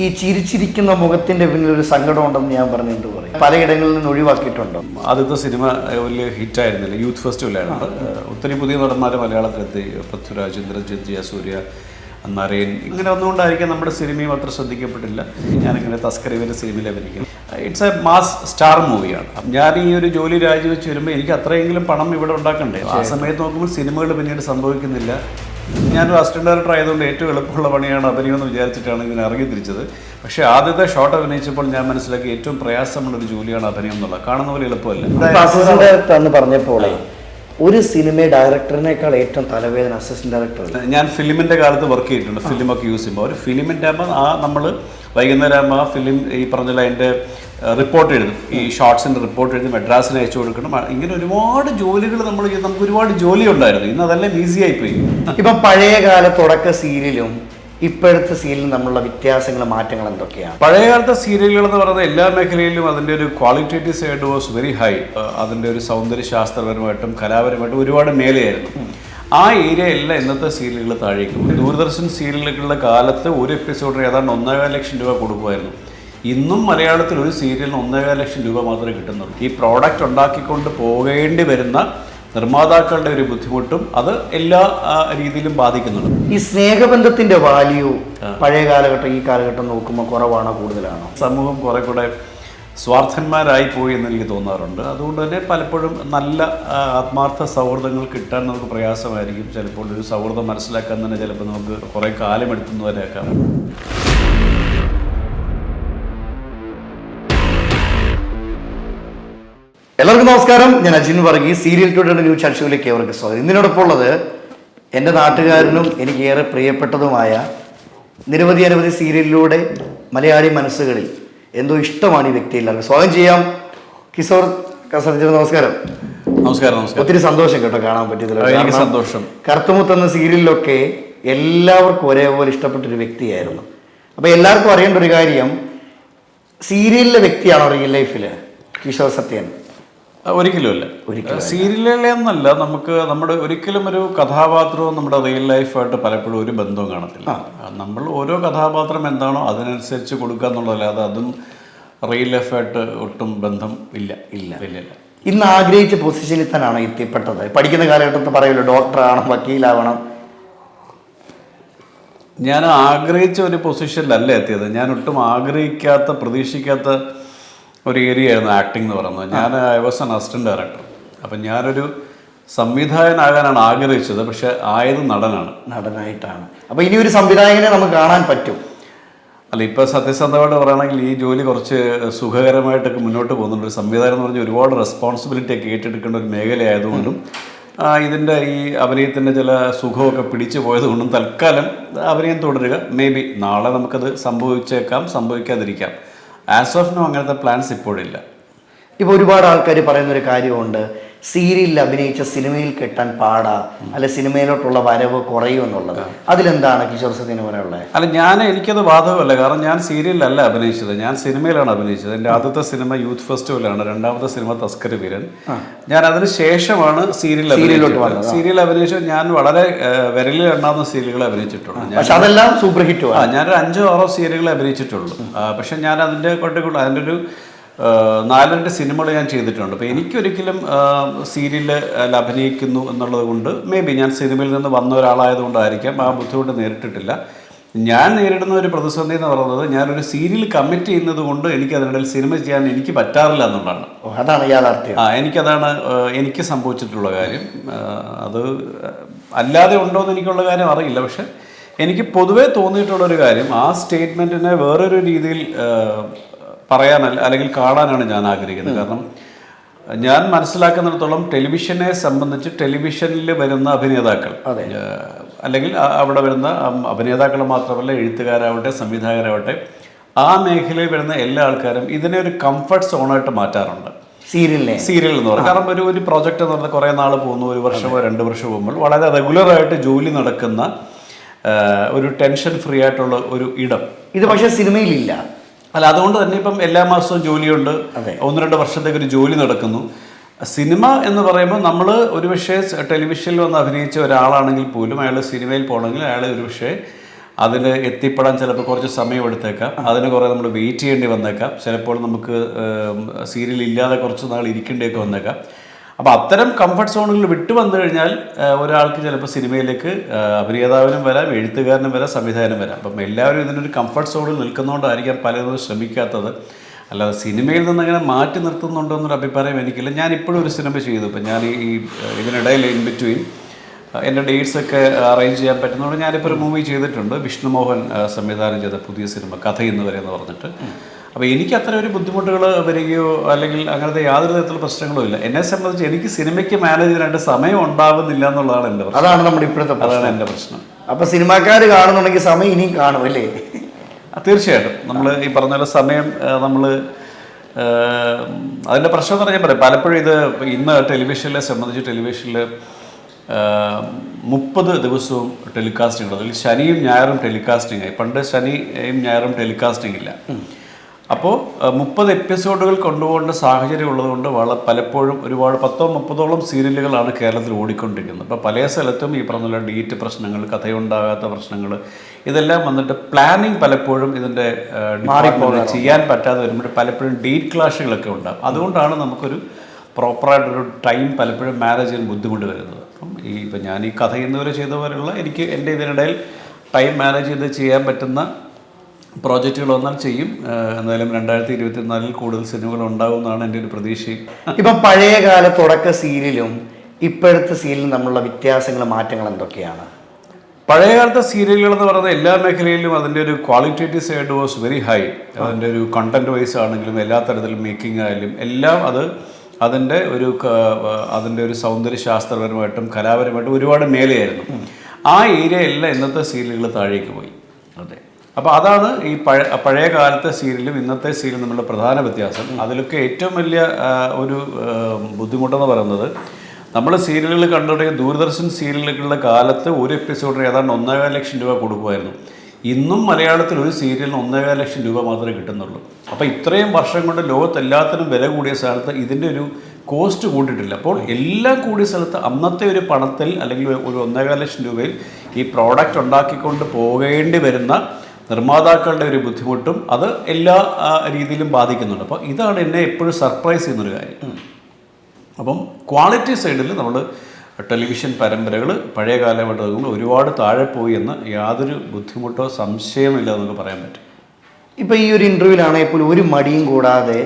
ഈ ചിരിച്ചിരിക്കുന്ന മുഖത്തിന്റെ പിന്നിൽ ഒരു സങ്കടം ഉണ്ടെന്ന് ഞാൻ പറഞ്ഞു എന്ത് പറയും? പലയിടങ്ങളിൽ നിന്ന് ഒഴിവാക്കിയിട്ടുണ്ടോ? ആദ്യത്തെ സിനിമ വലിയ ഹിറ്റായിരുന്നില്ല. യൂത്ത് ഫെസ്റ്റിവലായിരുന്നു ആയിരുന്നു ഒത്തിരി പുതിയ നടന്മാർ മലയാളത്തിലെത്തി. പൃഥ്വിരാജ് ഇന്ദ്രജിത് ജയസൂര്യ നരയൻ ഇങ്ങനെ ഒന്നുകൊണ്ടായിരിക്കും നമ്മുടെ സിനിമയും അത്ര ശ്രദ്ധിക്കപ്പെട്ടില്ല. ഞാനിങ്ങനെ തസ്കരവിന്റെ സിനിമയിൽ അഭിനയിക്കും ഇറ്റ്സ് എ മാസ് സ്റ്റാർ മൂവിയാണ്. ഞാൻ ഈ ഒരു ജോലി രാജിവെച്ച് വരുമ്പോൾ എനിക്ക് അത്രയെങ്കിലും പണം ഇവിടെ ഉണ്ടാക്കണ്ടേ? ആ സമയത്ത് നോക്കുമ്പോൾ സിനിമകൾ പിന്നീട് സംഭവിക്കുന്നില്ല. ഞാനൊരു അസിസ്റ്റന്റ് ഡയറക്ടർ ആയതുകൊണ്ട് ഏറ്റവും എളുപ്പമുള്ള പണിയാണ് അഭിനയമെന്ന് വിചാരിച്ചിട്ടാണ് ഇതിനെ ഇറങ്ങി തിരിച്ചത്. പക്ഷേ ആദ്യത്തെ ഷോട്ട് അഭിനയിച്ചപ്പോൾ ഞാൻ മനസ്സിലാക്കി ഏറ്റവും പ്രയാസമുള്ള ഒരു ജോലിയാണ് അഭിനയം എന്നുള്ളത്. കാണുന്ന പോലെ എളുപ്പമല്ല. അസിസ്റ്റന്റ് ഡയറക്ടർ എന്ന് പറഞ്ഞപ്പോളേ ഒരു സിനിമ ഡയറക്ടറിനേക്കാൾ ഏറ്റവും തലവേദന അസിസ്റ്റന്റ് ഡയറക്ടർ ഞാൻ ഫിലിമിന്റെ കാലത്ത് വർക്ക് ചെയ്തിട്ടുണ്ട് ഫിലിമൊക്കെ യൂസ് ചെയ്യുമ്പോൾ. ഒരു ഫിലിമിന്റെ ആകുമ്പോൾ ആ നമ്മൾ വൈകുന്നേരം ആകുമ്പോൾ ആ ഫിലിം ഈ പറഞ്ഞ അതിന്റെ റിപ്പോർട്ട് എഴുതും. ഈ ഷോർട്സിന്റെ റിപ്പോർട്ട് എഴുതി മെഡ്രാസിന് അയച്ചു കൊടുക്കണം. ഇങ്ങനെ ഒരുപാട് ജോലികൾ നമ്മൾ നമുക്ക് ഒരുപാട് ജോലി ഉണ്ടായിരുന്നു. ഇന്ന് അതെല്ലാം ഈസി ആയിപ്പോയി. ഇപ്പം പഴയകാല തുടക്ക സീരിയലും ഇപ്പോഴത്തെ സീരിയലും നമ്മളുടെ വ്യത്യാസങ്ങൾ മാറ്റങ്ങൾ എന്തൊക്കെയാണ്? പഴയകാലത്തെ സീരിയലുകൾ എന്ന് പറയുന്നത് എല്ലാ മേഖലയിലും അതിന്റെ ഒരു qualitative side was very high അതിന്റെ ഒരു സൗന്ദര്യ ശാസ്ത്രപരമായിട്ടും കലാപരമായിട്ടും ഒരുപാട് മേലെയായിരുന്നു. ആ ഏരിയ എല്ലാം ഇന്നത്തെ സീരിയലുകൾ താഴേക്കും ദൂരദർശൻ സീരിയലുകളുടെ കാലത്ത് ഒരു എപ്പിസോഡിന് ഏതാണ്ട് ഒന്നര ലക്ഷം രൂപ കൊടുക്കുമായിരുന്നു. ഇന്നും മലയാളത്തിൽ ഒരു സീരിയലിന് ഒന്നേകാൽ ലക്ഷം രൂപ മാത്രമേ കിട്ടുന്നുള്ളൂ. ഈ പ്രോഡക്റ്റ് ഉണ്ടാക്കിക്കൊണ്ട് പോകേണ്ടി വരുന്ന നിർമ്മാതാക്കളുടെ ഒരു ബുദ്ധിമുട്ടും അത് എല്ലാ രീതിയിലും ബാധിക്കുന്നുണ്ട്. ഈ സ്നേഹബന്ധത്തിന്റെ വാല്യൂ പഴയ കാലഘട്ടം ഈ കാലഘട്ടം നോക്കുമ്പോൾ കുറവാണോ കൂടുതലാണോ? സമൂഹം കുറെ കൂടെ സ്വാർത്ഥന്മാരായി പോയി എന്ന് എനിക്ക് തോന്നാറുണ്ട്. അതുകൊണ്ട് തന്നെ പലപ്പോഴും നല്ല ആത്മാർത്ഥ സൗഹൃദങ്ങൾ കിട്ടാൻ നമുക്ക് പ്രയാസമായിരിക്കും. ചിലപ്പോൾ ഒരു സൗഹൃദം മനസ്സിലാക്കാൻ തന്നെ ചിലപ്പോൾ നമുക്ക് കുറേ കാലം എടുത്തുനിന്ന് എല്ലാവർക്കും നമസ്കാരം. ഞാൻ അജിൻ വർഗീസ് സീരിയൽ ടുഡേയുടെ ന്യൂ ചർച്ചയിലേക്ക് അവർക്ക് സ്വാഗതം. ഇതിനോടൊപ്പം ഉള്ളത് എന്റെ നാട്ടുകാരനും എനിക്കേറെ പ്രിയപ്പെട്ടതുമായ നിരവധി അനവധി സീരിയലിലൂടെ മലയാളി മനസ്സുകളിൽ എന്തോ ഇഷ്ടമാണ് ഈ വ്യക്തി എല്ലാവർക്കും സ്വാഗതം ചെയ്യാം. കിഷോർ കസർജി നമസ്കാരം. നമസ്കാരം നമസ്കാരം. ഒത്തിരി സന്തോഷം കേട്ടോ കാണാൻ പറ്റിയതിൽ. എനിക്ക് സന്തോഷം. കറുത്തുമുത്തെന്ന സീരിയലിലൊക്കെ എല്ലാവർക്കും ഒരേപോലെ ഇഷ്ടപ്പെട്ടൊരു വ്യക്തിയായിരുന്നു. അപ്പൊ എല്ലാവർക്കും അറിയേണ്ട ഒരു കാര്യം സീരിയലിലെ വ്യക്തിയാണോ റിയൽ ലൈഫിൽ കിഷോർ സത്യൻ ആ, ഒരിക്കലുമല്ല സീരിയലിലെന്നല്ല നമുക്ക് നമ്മുടെ ഒരിക്കലും ഒരു കഥാപാത്രവും നമ്മുടെ റിയൽ ലൈഫായിട്ട് പലപ്പോഴും ഒരു ബന്ധവും കാണത്തില്ല. നമ്മൾ ഓരോ കഥാപാത്രം എന്താണോ അതിനനുസരിച്ച് കൊടുക്കുക എന്നുള്ളതല്ലാതെ അതും റിയൽ ലൈഫായിട്ട് ഒട്ടും ബന്ധം ഇല്ല. ഇല്ല. ഇല്ല ഇല്ല. ഇന്ന് ആഗ്രഹിച്ച പൊസിഷനിൽ തന്നെയാണ് എത്തിപ്പെട്ടത്. പഠിക്കുന്ന കാലഘട്ടത്തിൽ പറയുമല്ലോ ഡോക്ടറാവണം വക്കീലാവണം. ഞാൻ ആഗ്രഹിച്ച ഒരു പൊസിഷനിലല്ല എത്തിയത്. ഞാൻ ഒട്ടും ആഗ്രഹിക്കാത്ത പ്രതീക്ഷിക്കാത്ത ഒരു ഏരിയ ആയിരുന്നു ആക്ടിംഗ് എന്ന് പറയുന്നത്. ഞാൻ I was an assistant director അപ്പം ഞാനൊരു സംവിധായകനാകാനാണ് ആഗ്രഹിച്ചത് പക്ഷെ ആയത് നടനാണ്. നടനായിട്ടാണ്. അപ്പോൾ ഇനി ഒരു സംവിധായകനെ നമുക്ക് കാണാൻ പറ്റും. അല്ല ഇപ്പോൾ സത്യസന്ധമായിട്ട് പറയുകയാണെങ്കിൽ ഈ ജോലി കുറച്ച് സുഖകരമായിട്ടൊക്കെ മുന്നോട്ട് പോകുന്നുണ്ട്. ഒരു സംവിധാനം എന്ന് പറഞ്ഞാൽ ഒരുപാട് റെസ്പോൺസിബിലിറ്റി ഒക്കെ ഏറ്റെടുക്കേണ്ട ഒരു മേഖലയായതുകൊണ്ടും ഇതിന്റെ ഈ അഭിനയത്തിന്റെ ചില സുഖമൊക്കെ പിടിച്ചു പോയതുകൊണ്ടും തൽക്കാലം അഭിനയം തുടരുക. മേ ബി നാളെ നമുക്കത് സംഭവിച്ചേക്കാം സംഭവിക്കാതിരിക്കാം. ആസ് ഓഫ് നോ അങ്ങനത്തെ പ്ലാൻസ് ഇപ്പോഴില്ല. ഇപ്പോൾ ഒരുപാട് ആൾക്കാർ പറയുന്ന ഒരു കാര്യമുണ്ട്. സീരിയലിൽ അഭിനയിച്ച സിനിമയിൽ കെട്ടാൻ പാടാ അല്ലെ സിനിമയിലോട്ടുള്ള വരവ് കുറയും എന്നുള്ളത്. അതിലെന്താണ് കിഷോർ സത്യന് പോലെയുള്ളത് അല്ല ഞാൻ എനിക്കത് ബാധകമല്ല. കാരണം ഞാൻ സീരിയലിലല്ല അഭിനയിച്ചത്. ഞാൻ സിനിമയിലാണ് അഭിനയിച്ചത്. എന്റെ ആദ്യത്തെ സിനിമ യൂത്ത് ഫെസ്റ്റിവലാണ്. രണ്ടാമത്തെ സിനിമ തസ്കര വീരൻ. ഞാൻ അതിന് ശേഷമാണ് സീരിയൽ അഭിനയിച്ചത്. സീരിയൽ അഭിനയിച്ചു ഞാൻ വളരെ വിരലിൽ എണ്ണാവുന്ന സീരിയലുകൾ അഭിനയിച്ചിട്ടുണ്ട്. പക്ഷെ അതെല്ലാം സൂപ്പർ ഹിറ്റ് ആ ഞാനൊരു അഞ്ചോ ആറോ സീരിയലുകൾ അഭിനയിച്ചിട്ടുള്ളൂ. പക്ഷെ ഞാൻ അതിന്റെ കൊണ്ടുള്ള അതിന്റെ ഒരു നാലരണ്ട് സിനിമകൾ ഞാൻ ചെയ്തിട്ടുണ്ട്. അപ്പോൾ എനിക്കൊരിക്കലും സീരിയലിൽ അഭിനയിക്കുന്നു എന്നുള്ളത് കൊണ്ട് മേ ബി ഞാൻ സിനിമയിൽ നിന്ന് വന്ന ഒരാളായതുകൊണ്ടായിരിക്കാം. ആ ബുദ്ധിമുട്ട് നേരിട്ടിട്ടില്ല. ഞാൻ നേരിടുന്ന ഒരു പ്രതിസന്ധി എന്ന് പറയുന്നത് ഞാനൊരു സീരിയൽ കമ്മിറ്റ് ചെയ്യുന്നത് കൊണ്ട് എനിക്ക് അതിനിടയിൽ സിനിമ ചെയ്യാൻ എനിക്ക് പറ്റാറില്ല എന്നുള്ളതാണ്. അതാണ് യാഥാർത്ഥ്യം. ആ എനിക്കതാണ് എനിക്ക് സംഭവിച്ചിട്ടുള്ള കാര്യം. അത് അല്ലാതെ ഉണ്ടോ എന്ന് എനിക്കുള്ള കാര്യം അറിയില്ല. പക്ഷെ എനിക്ക് പൊതുവേ തോന്നിയിട്ടുള്ള ഒരു കാര്യം ആ സ്റ്റേറ്റ്മെന്റിനെ വേറൊരു രീതിയിൽ പറയാനല്ല അല്ലെങ്കിൽ കാണാനാണ് ഞാൻ ആഗ്രഹിക്കുന്നത്. കാരണം ഞാൻ മനസ്സിലാക്കുന്നിടത്തോളം ടെലിവിഷനെ സംബന്ധിച്ച് ടെലിവിഷനിൽ വരുന്ന അഭിനേതാക്കൾ അല്ലെങ്കിൽ അവിടെ വരുന്ന അഭിനേതാക്കൾ മാത്രമല്ല എഴുത്തുകാരാവട്ടെ സംവിധായകരാവട്ടെ ആ മേഖലയിൽ വരുന്ന എല്ലാ ആൾക്കാരും ഇതിനെ ഒരു കംഫർട്ട് സോണായിട്ട് മാറ്റാറുണ്ട്. സീരിയലിനെ. സീരിയൽ എന്ന് പറയുന്നത് കാരണം ഒരു ഒരു പ്രോജക്റ്റ് എന്ന് പറഞ്ഞാൽ കുറേ നാൾ പോകുന്നു ഒരു വർഷമോ രണ്ട് വർഷമോ പോകുമ്പോൾ വളരെ റെഗുലറായിട്ട് ജോലി നടക്കുന്ന ഒരു ടെൻഷൻ ഫ്രീ ആയിട്ടുള്ള ഒരു ഇടം. ഇത് പക്ഷേ സിനിമയിലില്ല. അല്ല അതുകൊണ്ട് തന്നെ ഇപ്പം എല്ലാ മാസവും ജോലിയുണ്ട്. അതെ. ഒന്ന് രണ്ട് വർഷത്തേക്ക് ഒരു ജോലി നടക്കുന്നു. സിനിമ എന്ന് പറയുമ്പോൾ നമ്മൾ ഒരുപക്ഷെ ടെലിവിഷനിൽ വന്ന് അഭിനയിച്ച ഒരാളാണെങ്കിൽ പോലും അയാൾ സിനിമയിൽ പോകണമെങ്കിൽ അയാൾ ഒരുപക്ഷെ അതിന് എത്തിപ്പെടാൻ ചിലപ്പോൾ കുറച്ച് സമയം എടുത്തേക്കാം. അതിന് കുറേ നമ്മൾ വെയിറ്റ് ചെയ്യേണ്ടി വന്നേക്കാം. ചിലപ്പോൾ നമുക്ക് സീരിയൽ ഇല്ലാതെ കുറച്ച് നാൾ ഇരിക്കേണ്ടിയൊക്കെ വന്നേക്കാം. അപ്പോൾ അത്തരം കംഫർട്ട് സോണുകൾ വിട്ടു വന്നു കഴിഞ്ഞാൽ ഒരാൾക്ക് ചിലപ്പോൾ സിനിമയിലേക്ക് അഭിനേതാവിനും വരാം എഴുത്തുകാരനും വരാം സംവിധായകനും വരാം. അപ്പം എല്ലാവരും ഇതിനൊരു കംഫർട്ട് സോണിൽ നിൽക്കുന്നതുകൊണ്ടായിരിക്കാം പലരും ശ്രമിക്കാത്തത്. അല്ലാതെ സിനിമയിൽ നിന്ന് അങ്ങനെ മാറ്റി നിർത്തുന്നുണ്ടോ എന്നൊരു അഭിപ്രായം എനിക്കില്ല. ഞാൻ ഇപ്പോഴും ഒരു സിനിമ ചെയ്തു. ഇപ്പം ഞാൻ ഈ ഇതിനിടയിൽ ഇൻ ബിറ്റ്വീൻ എന്റെ ഡേറ്റ്സ് ഒക്കെ അറേഞ്ച് ചെയ്യാൻ പറ്റുന്നതുകൊണ്ട് ഞാനിപ്പോൾ ഒരു മൂവി ചെയ്തിട്ടുണ്ട്. വിഷ്ണുമോഹൻ സംവിധാനം ചെയ്ത പുതിയ സിനിമ കഥ എന്ന് വരെ എന്ന് പറഞ്ഞിട്ട് അപ്പോൾ എനിക്ക് അത്ര ഒരു ബുദ്ധിമുട്ടുകൾ വരികയോ അല്ലെങ്കിൽ അങ്ങനത്തെ യാതൊരു തരത്തിലുള്ള പ്രശ്നങ്ങളും ഇല്ല. എന്നെ സംബന്ധിച്ച് എനിക്ക് സിനിമയ്ക്ക് മാനേജ് ചെയ്യാനായിട്ട് സമയം ഉണ്ടാവുന്നില്ല എന്നുള്ളതാണ് എന്റെ പ്രശ്നം. അതാണ് നമ്മുടെ ഇപ്പോഴത്തെ അതാണ് എന്റെ പ്രശ്നം. അപ്പോൾ സിനിമാക്കാർ കാണുന്നുണ്ടെങ്കിൽ സമയം ഇനിയും കാണും അല്ലേ? തീർച്ചയായിട്ടും. നമ്മൾ ഈ പറഞ്ഞ പോലെ സമയം നമ്മൾ അതിന്റെ പ്രശ്നം എന്ന് പറഞ്ഞാൽ പറയാം പലപ്പോഴും ഇത് ഇന്ന് ടെലിവിഷനിലെ സംബന്ധിച്ച് ടെലിവിഷനിൽ മുപ്പത് ദിവസവും ടെലികാസ്റ്റിംഗ് ഉണ്ട് അതിൽ ശനിയും ഞായറും ടെലികാസ്റ്റിംഗ് ആയി. പണ്ട് ശനിയും ഞായറും ടെലികാസ്റ്റിംഗ് ഇല്ല. അപ്പോൾ മുപ്പത് എപ്പിസോഡുകൾ കൊണ്ടുപോകേണ്ട സാഹചര്യം ഉള്ളതുകൊണ്ട് വള പലപ്പോഴും ഒരുപാട് പത്തോ മുപ്പതോളം സീരിയലുകളാണ് കേരളത്തിൽ ഓടിക്കൊണ്ടിരിക്കുന്നത്. അപ്പോൾ പല സ്ഥലത്തും ഈ പറഞ്ഞ ഡീറ്റ് പ്രശ്നങ്ങൾ കഥയുണ്ടാകാത്ത പ്രശ്നങ്ങൾ ഇതെല്ലാം വന്നിട്ട് പ്ലാനിങ് പലപ്പോഴും ഇതിന്റെ ചെയ്യാൻ പറ്റാതെ വരുമ്പോൾ പലപ്പോഴും ഡേറ്റ് ക്ലാഷുകളൊക്കെ ഉണ്ടാകും. അതുകൊണ്ടാണ് നമുക്കൊരു പ്രോപ്പറായിട്ടൊരു ടൈം പലപ്പോഴും മാനേജ് ചെയ്യാൻ ബുദ്ധിമുട്ട് വരുന്നത്. അപ്പം ഈ ഇപ്പം ഞാൻ ഈ കഥ ഇന്നുവരെ ചെയ്ത പോലെയുള്ള എനിക്ക് എന്റെ ഇതിനിടയിൽ ടൈം മാനേജ് ചെയ്ത് ചെയ്യാൻ പറ്റുന്ന പ്രോജക്റ്റുകൾ വന്നാൽ ചെയ്യും. എന്തായാലും രണ്ടായിരത്തി ഇരുപത്തിനാലിൽ കൂടുതൽ സിനിമകൾ ഉണ്ടാവും എന്നാണ് എന്റെ ഒരു പ്രതീക്ഷയും. ഇപ്പം പഴയകാല തുടക്ക സീരിയലും ഇപ്പോഴത്തെ സീരിയലും തമ്മിലുള്ള വ്യത്യാസങ്ങൾ മാറ്റങ്ങൾ എന്തൊക്കെയാണ്? പഴയകാലത്തെ സീരിയലുകൾ എന്ന് പറയുന്നത് എല്ലാ മേഖലയിലും അതിന്റെ ഒരു qualitative side was very high. അതിന്റെ ഒരു കണ്ടന്റ് വൈസ് ആണെങ്കിലും എല്ലാ തരത്തിലും മേക്കിംഗ് ആയാലും എല്ലാം അത് അതിന്റെ ഒരു അതിന്റെ ഒരു സൗന്ദര്യശാസ്ത്രപരമായിട്ടും കലാപരമായിട്ടും ഒരുപാട് മേലെയായിരുന്നു. ആ ഏരിയ എല്ലാം ഇന്നത്തെ സീരിയലുകൾ താഴേക്ക് പോയി. അപ്പോൾ അതാണ് ഈ പഴയ പഴയ കാലത്തെ സീരിയലും ഇന്നത്തെ സീരിയലും തമ്മിലുള്ള പ്രധാന വ്യത്യാസം. അതിലൊക്കെ ഏറ്റവും വലിയ ഒരു ബുദ്ധിമുട്ടെന്ന് പറയുന്നത് നമ്മൾ സീരിയലുകൾ കണ്ടു തുടങ്ങിയ ദൂരദർശൻ സീരിയലുകളുടെ കാലത്ത് ഒരു എപ്പിസോഡിന് ഏതാണ്ട് ഒന്നേകാൽ ലക്ഷം രൂപ കൊടുക്കുമായിരുന്നു. ഇന്നും മലയാളത്തിൽ ഒരു സീരിയലിന് ഒന്നേകാൽ ലക്ഷം രൂപ മാത്രമേ കിട്ടുന്നുള്ളൂ. അപ്പോൾ ഇത്രയും വർഷം കൊണ്ട് ലോകത്തെല്ലാത്തിനും വില കൂടിയ സ്ഥലത്ത് ഇതിന്റെ ഒരു കോസ്റ്റ് കൂട്ടിയിട്ടില്ല. അപ്പോൾ എല്ലാം കൂടിയ സ്ഥലത്ത് അന്നത്തെ ഒരു പണത്തിൽ അല്ലെങ്കിൽ ഒരു ഒന്നേകാൽ ലക്ഷം രൂപയിൽ ഈ പ്രോഡക്റ്റ് ഉണ്ടാക്കിക്കൊണ്ട് പോകേണ്ടി വരുന്ന നിർമ്മാതാക്കളുടെ ഒരു ബുദ്ധിമുട്ടും അത് എല്ലാ രീതിയിലും ബാധിക്കുന്നുണ്ട്. അപ്പോൾ ഇതാണ് എന്നെ എപ്പോഴും സർപ്രൈസ് ചെയ്യുന്നൊരു കാര്യം. അപ്പം ക്വാളിറ്റി സൈഡിൽ നമ്മൾ ടെലിവിഷൻ പരമ്പരകൾ പഴയ നിന്ന് ഒരുപാട് താഴെ പോയി എന്ന് യാതൊരു ബുദ്ധിമുട്ടോ സംശയമില്ല എന്നൊക്കെ പറയാൻ പറ്റും. ഇപ്പോൾ ഈ ഒരു ഇന്റർവ്യൂവിലാണെങ്കിൽ പോലും ഒരു മടിയും കൂടാതെ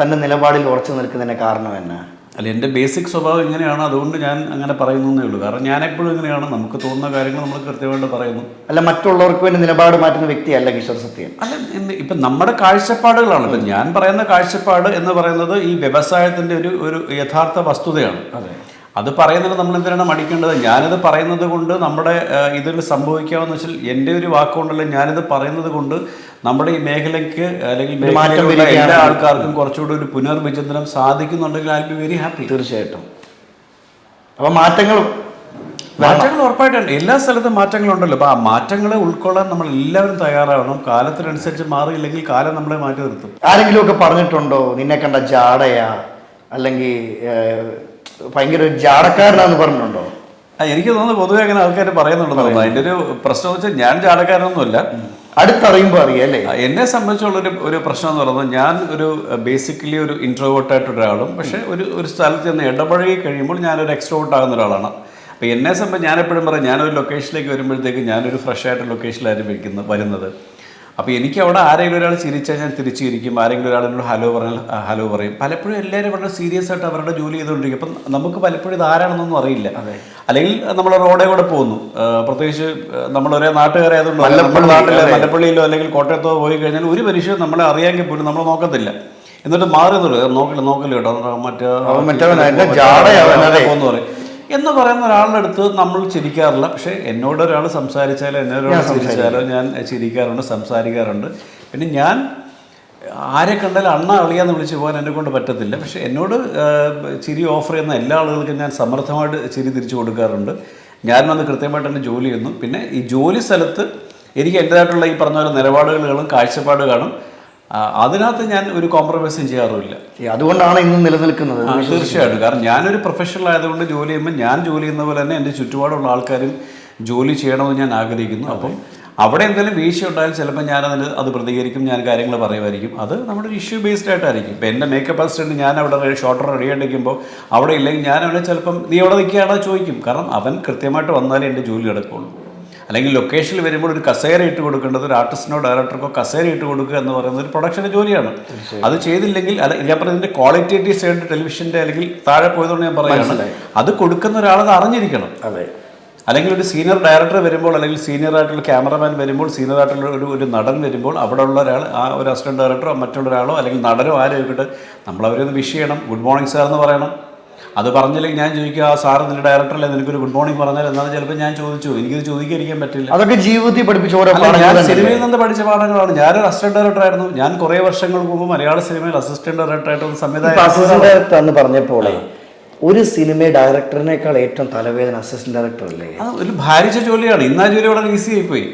തന്റെ നിലപാടിൽ ഉറച്ചു നിൽക്കുന്നതിന്റെ കാരണം എന്നാ? അല്ല എന്റെ ബേസിക് സ്വഭാവം ഇങ്ങനെയാണ്. അതുകൊണ്ട് ഞാൻ അങ്ങനെ പറയുന്നേ ഉള്ളൂ. കാരണം ഞാൻ എപ്പോഴും ഇങ്ങനെയാണ്. നമുക്ക് തോന്നുന്ന കാര്യങ്ങൾ നമ്മൾ കൃത്യമായിട്ട് പറയുന്നു. അല്ല മറ്റുള്ളവർക്ക് വേണ്ടി നിലപാട് മാറ്റുന്ന വ്യക്തിയല്ല കിഷോർ സത്യൻ അല്ല എന്ത് ഇപ്പം നമ്മുടെ കാഴ്ചപ്പാടുകളാണ്. ഇപ്പം ഞാൻ പറയുന്ന കാഴ്ചപ്പാട് എന്ന് പറയുന്നത് ഈ വ്യവസായത്തിന്റെ ഒരു ഒരു യഥാർത്ഥ വസ്തുതയാണ്. അതെ. അത് പറയുന്നതിന് നമ്മൾ എന്തിനാണ് മടിക്കേണ്ടത്? ഞാനിത് പറയുന്നത് കൊണ്ട് നമ്മുടെ ഇതിൽ സംഭവിക്കാമെന്ന് വെച്ചാൽ എന്റെ ഒരു വാക്കുകൊണ്ടല്ല ഞാനിത് പറയുന്നത് കൊണ്ട് നമ്മുടെ ഈ മേഖലയ്ക്ക് അല്ലെങ്കിൽ മേഖലയിലുള്ള എല്ലാ ആൾക്കാർക്കും കുറച്ചുകൂടി ഒരു പുനർവിചിന്തനം സാധിക്കുന്നുണ്ടെങ്കിൽ ഐ ബി വെരി ഹാപ്പി തീർച്ചയായിട്ടും. അപ്പൊ മാറ്റങ്ങളും മാറ്റങ്ങൾ ഉറപ്പായിട്ടുണ്ട്. എല്ലാ സ്ഥലത്തും മാറ്റങ്ങളുണ്ടല്ലോ. അപ്പോൾ ആ മാറ്റങ്ങളെ ഉൾക്കൊള്ളാൻ നമ്മൾ എല്ലാവരും തയ്യാറാവണം. കാലത്തിനനുസരിച്ച് മാറിയില്ലെങ്കിൽ കാലം നമ്മളെ മാറ്റി നിർത്തും. ആരെങ്കിലും ഒക്കെ പറഞ്ഞിട്ടുണ്ടോ? നിന്നെ കണ്ട ജാടയാ? അല്ലെങ്കിൽ ഭയങ്കര ജാടക്കാരനാന്ന് പറഞ്ഞിട്ടുണ്ടോ? എനിക്ക് തോന്നുന്നു പൊതുവെ അങ്ങനെ ആൾക്കാർ പറയുന്നുണ്ടെന്ന് തോന്നുന്നു. അതിന്റെ ഒരു പ്രശ്നം വെച്ചാൽ ഞാൻ ചാടക്കാരനൊന്നുമല്ല. അടുത്തറിയുമ്പോൾ അറിയാം അല്ലേ? എന്നെ സംബന്ധിച്ചുള്ളൊരു ഒരു ഒരു പ്രശ്നം എന്ന് പറയുന്നത് ഞാൻ ഒരു ബേസിക്കലി ഒരു ഇൻട്രോവേർട്ടായിട്ട് ഒരാളും പക്ഷേ ഒരു ഒരു സ്ഥലത്ത് നിന്ന് ഇടപഴകി കഴിയുമ്പോൾ ഞാനൊരു എക്സ്ട്രോവേർട്ട് ആകുന്ന ഒരാളാണ്. അപ്പോൾ എന്നെ സംബന്ധിച്ച് ഞാൻ എപ്പോഴും പറയും ഞാനൊരു ലൊക്കേഷനിലേക്ക് വരുമ്പോഴത്തേക്ക് ഞാനൊരു ഫ്രഷ് ആയിട്ട് ലൊക്കേഷനിലായിരുന്നു വയ്ക്കുന്നത് വരുന്നത്. അപ്പോൾ എനിക്ക് അവിടെ ആരെങ്കിലും ഒരാൾ ചിരിച്ചാൽ ഞാൻ തിരിച്ചു ചിരിക്കും ആരെങ്കിലും ഒരാൾ എന്നോട് ഹലോ പറഞ്ഞാൽ ഹലോ പറയും. പലപ്പോഴും എല്ലാവരും വളരെ സീരിയസ് ആയിട്ട് അവരുടെ ജോലി ചെയ്തുകൊണ്ടിരിക്കും. അപ്പം നമുക്ക് പലപ്പോഴും ഇത് ആരാണെന്നൊന്നും അറിയില്ല. അല്ലെങ്കിൽ നമ്മൾ റോഡേ കൂടെ പോകുന്നു. പ്രത്യേകിച്ച് നമ്മൾ ഒരേ നാട്ടുകാരായതുകൊണ്ട് നാട്ടിലെ മലപ്പള്ളിയിലോ അല്ലെങ്കിൽ കോട്ടയത്തോ പോയി കഴിഞ്ഞാൽ ഒരു മനുഷ്യൻ നമ്മളെ അറിയാമെങ്കിൽ പോലും നമ്മൾ നോക്കത്തില്ല. എന്നിട്ട് മാറി നോക്കില്ല നോക്കില്ല കേട്ടോ. മറ്റേ. പോകുന്നു പറയും. എന്ന് പറയുന്ന ഒരാളുടെ അടുത്ത് നമ്മൾ ചിരിക്കാറില്ല. പക്ഷെ എന്നോട് ഒരാൾ സംസാരിച്ചാലോ എന്നോട് ചിരിച്ചാലോ ഞാൻ ചിരിക്കാറുണ്ട് സംസാരിക്കാറുണ്ട്. പിന്നെ ഞാൻ ആരെ കണ്ടാലും അണ്ണ അളിയാന്ന് വിളിച്ചു പോകാൻ എന്നെ കൊണ്ട് പറ്റത്തില്ല. പക്ഷെ എന്നോട് ചിരി ഓഫർ ചെയ്യുന്ന എല്ലാ ആളുകൾക്കും ഞാൻ സമർത്ഥമായിട്ട് ചിരി തിരിച്ചു കൊടുക്കാറുണ്ട്. ഞാൻ വന്ന് കൃത്യമായിട്ട് തന്നെ ജോലി ചെയ്യുന്നു. പിന്നെ ഈ ജോലി സ്ഥലത്ത് എനിക്ക് എന്റെതായിട്ടുള്ള ഈ പറഞ്ഞ പോലെ നിലപാടുകൾ കാണും കാഴ്ചപ്പാട് കാണും. അതിനകത്ത് ഞാൻ ഒരു കോംപ്രമൈസും ചെയ്യാറുമില്ല. അതുകൊണ്ടാണ് ഇന്ന് നിലനിൽക്കുന്നത്. തീർച്ചയായിട്ടും. കാരണം ഞാനൊരു പ്രൊഫഷണൽ ആയതുകൊണ്ട് ജോലി ചെയ്യുമ്പോൾ ഞാൻ ജോലി ചെയ്യുന്ന പോലെ തന്നെ എന്റെ ചുറ്റുപാടുള്ള ആൾക്കാരും ജോലി ചെയ്യണമെന്ന് ഞാൻ ആഗ്രഹിക്കുന്നു. അപ്പം അവിടെ എന്തെങ്കിലും വീഴ്ച ഉണ്ടായാൽ ചിലപ്പോൾ ഞാൻ അതിന് അത് പ്രതികരിക്കും ഞാൻ കാര്യങ്ങൾ പറയുമായിരിക്കും. അത് നമ്മുടെ ഇഷ്യൂ ബേസ്ഡ് ആയിട്ടായിരിക്കും. ഇപ്പം എന്റെ മേക്കപ്പ് അസിസ്റ്റന്റ് ഞാൻ അവിടെ ഷോർട്ടർ റെഡി ആയിട്ടിരിക്കുമ്പോൾ അവിടെ ഇല്ലെങ്കിൽ ഞാൻ അവിടെ ചിലപ്പം നീ അവിടെ നിൽക്കുകയാണോ ചോദിക്കും. കാരണം അവൻ കൃത്യമായിട്ട് വന്നാലേ എന്റെ ജോലി നടക്കുള്ളൂ. അല്ലെങ്കിൽ ലൊക്കേഷനിൽ വരുമ്പോൾ ഒരു കസേര ഇട്ട് കൊടുക്കേണ്ടത് ഒരു ആർട്ടിസ്റ്റിനോ ഡയറക്ടർക്കോ കസേര ഇട്ട് കൊടുക്കുക എന്ന് പറയുന്നത് ഒരു പ്രൊഡക്ഷന്റെ ജോലിയാണ്. അത് ചെയ്തില്ലെങ്കിൽ അല്ല ഞാൻ പറഞ്ഞതിന്റെ ക്വാളിറ്റേറ്റീവ് സൈഡ് ടെലിവിഷന്റെ അല്ലെങ്കിൽ താഴെ പോയതുകൊണ്ട് ഞാൻ പറയുകയാണ്. അത് കൊടുക്കുന്ന ഒരാളത് അറിഞ്ഞിരിക്കണം. അതെ. അല്ലെങ്കിൽ ഒരു സീനിയർ ഡയറക്ടർ വരുമ്പോൾ അല്ലെങ്കിൽ സീനിയർ ആയിട്ടുള്ള ക്യാമറമാൻ വരുമ്പോൾ സീനിയർ ആയിട്ടുള്ള ഒരു ഒരു നടൻ വരുമ്പോൾ അവിടെ ഉള്ള ഒരാൾ ആ ഒരു അസിസ്റ്റന്റ് ഡയറക്ടറോ മറ്റുള്ള ഒരാളോ അല്ലെങ്കിൽ നടനോ ആരും ആയിക്കോട്ടെ നമ്മൾ അവരെ ഒന്ന് വിഷ് ചെയ്യണം. ഗുഡ് മോർണിംഗ് സാർ എന്ന് പറയണം. അത് പറഞ്ഞില്ലെങ്കിൽ ഞാൻ ചോദിക്കുക ആ സാർ നിന്റെ ഡയറക്ടറല്ലേ നിനക്കൊരു ഗുഡ് മോർണിംഗ് പറഞ്ഞാൽ എന്നാലും ചിലപ്പോൾ ഞാൻ ചോദിച്ചു. എനിക്കിത് ചോദിക്കാതിരിക്കാൻ പറ്റില്ല. അതൊക്കെ ജീവിതത്തിൽ പഠിപ്പിച്ച ഓരോ ഞാൻ സിനിമയിൽ നിന്ന് പഠിച്ച പാഠങ്ങളാണ്. ഞാനൊരു അസിസ്റ്റന്റ് ഡയറക്ടർ ആയിരുന്നു. ഞാൻ കുറേ വർഷങ്ങൾക്ക് മുമ്പ് മലയാള സിനിമയിൽ അസിസ്റ്റന്റ് ഡയറക്ടർ ആയിട്ട് സംവിധാനം സംവിധായകൻ എന്ന് പറഞ്ഞപ്പോളേ ഒരു സിനിമ ഡയറക്ടറിനേക്കാൾ ഏറ്റവും തലവേദന അസിസ്റ്റന്റ് ഡയറക്ടർ അല്ലേ? അത് ഒരു ഭാരിച്ച ജോലിയാണ്. ഇന്ന് ആ ജോലി വളരെ ഈസി ആയിപ്പോയി.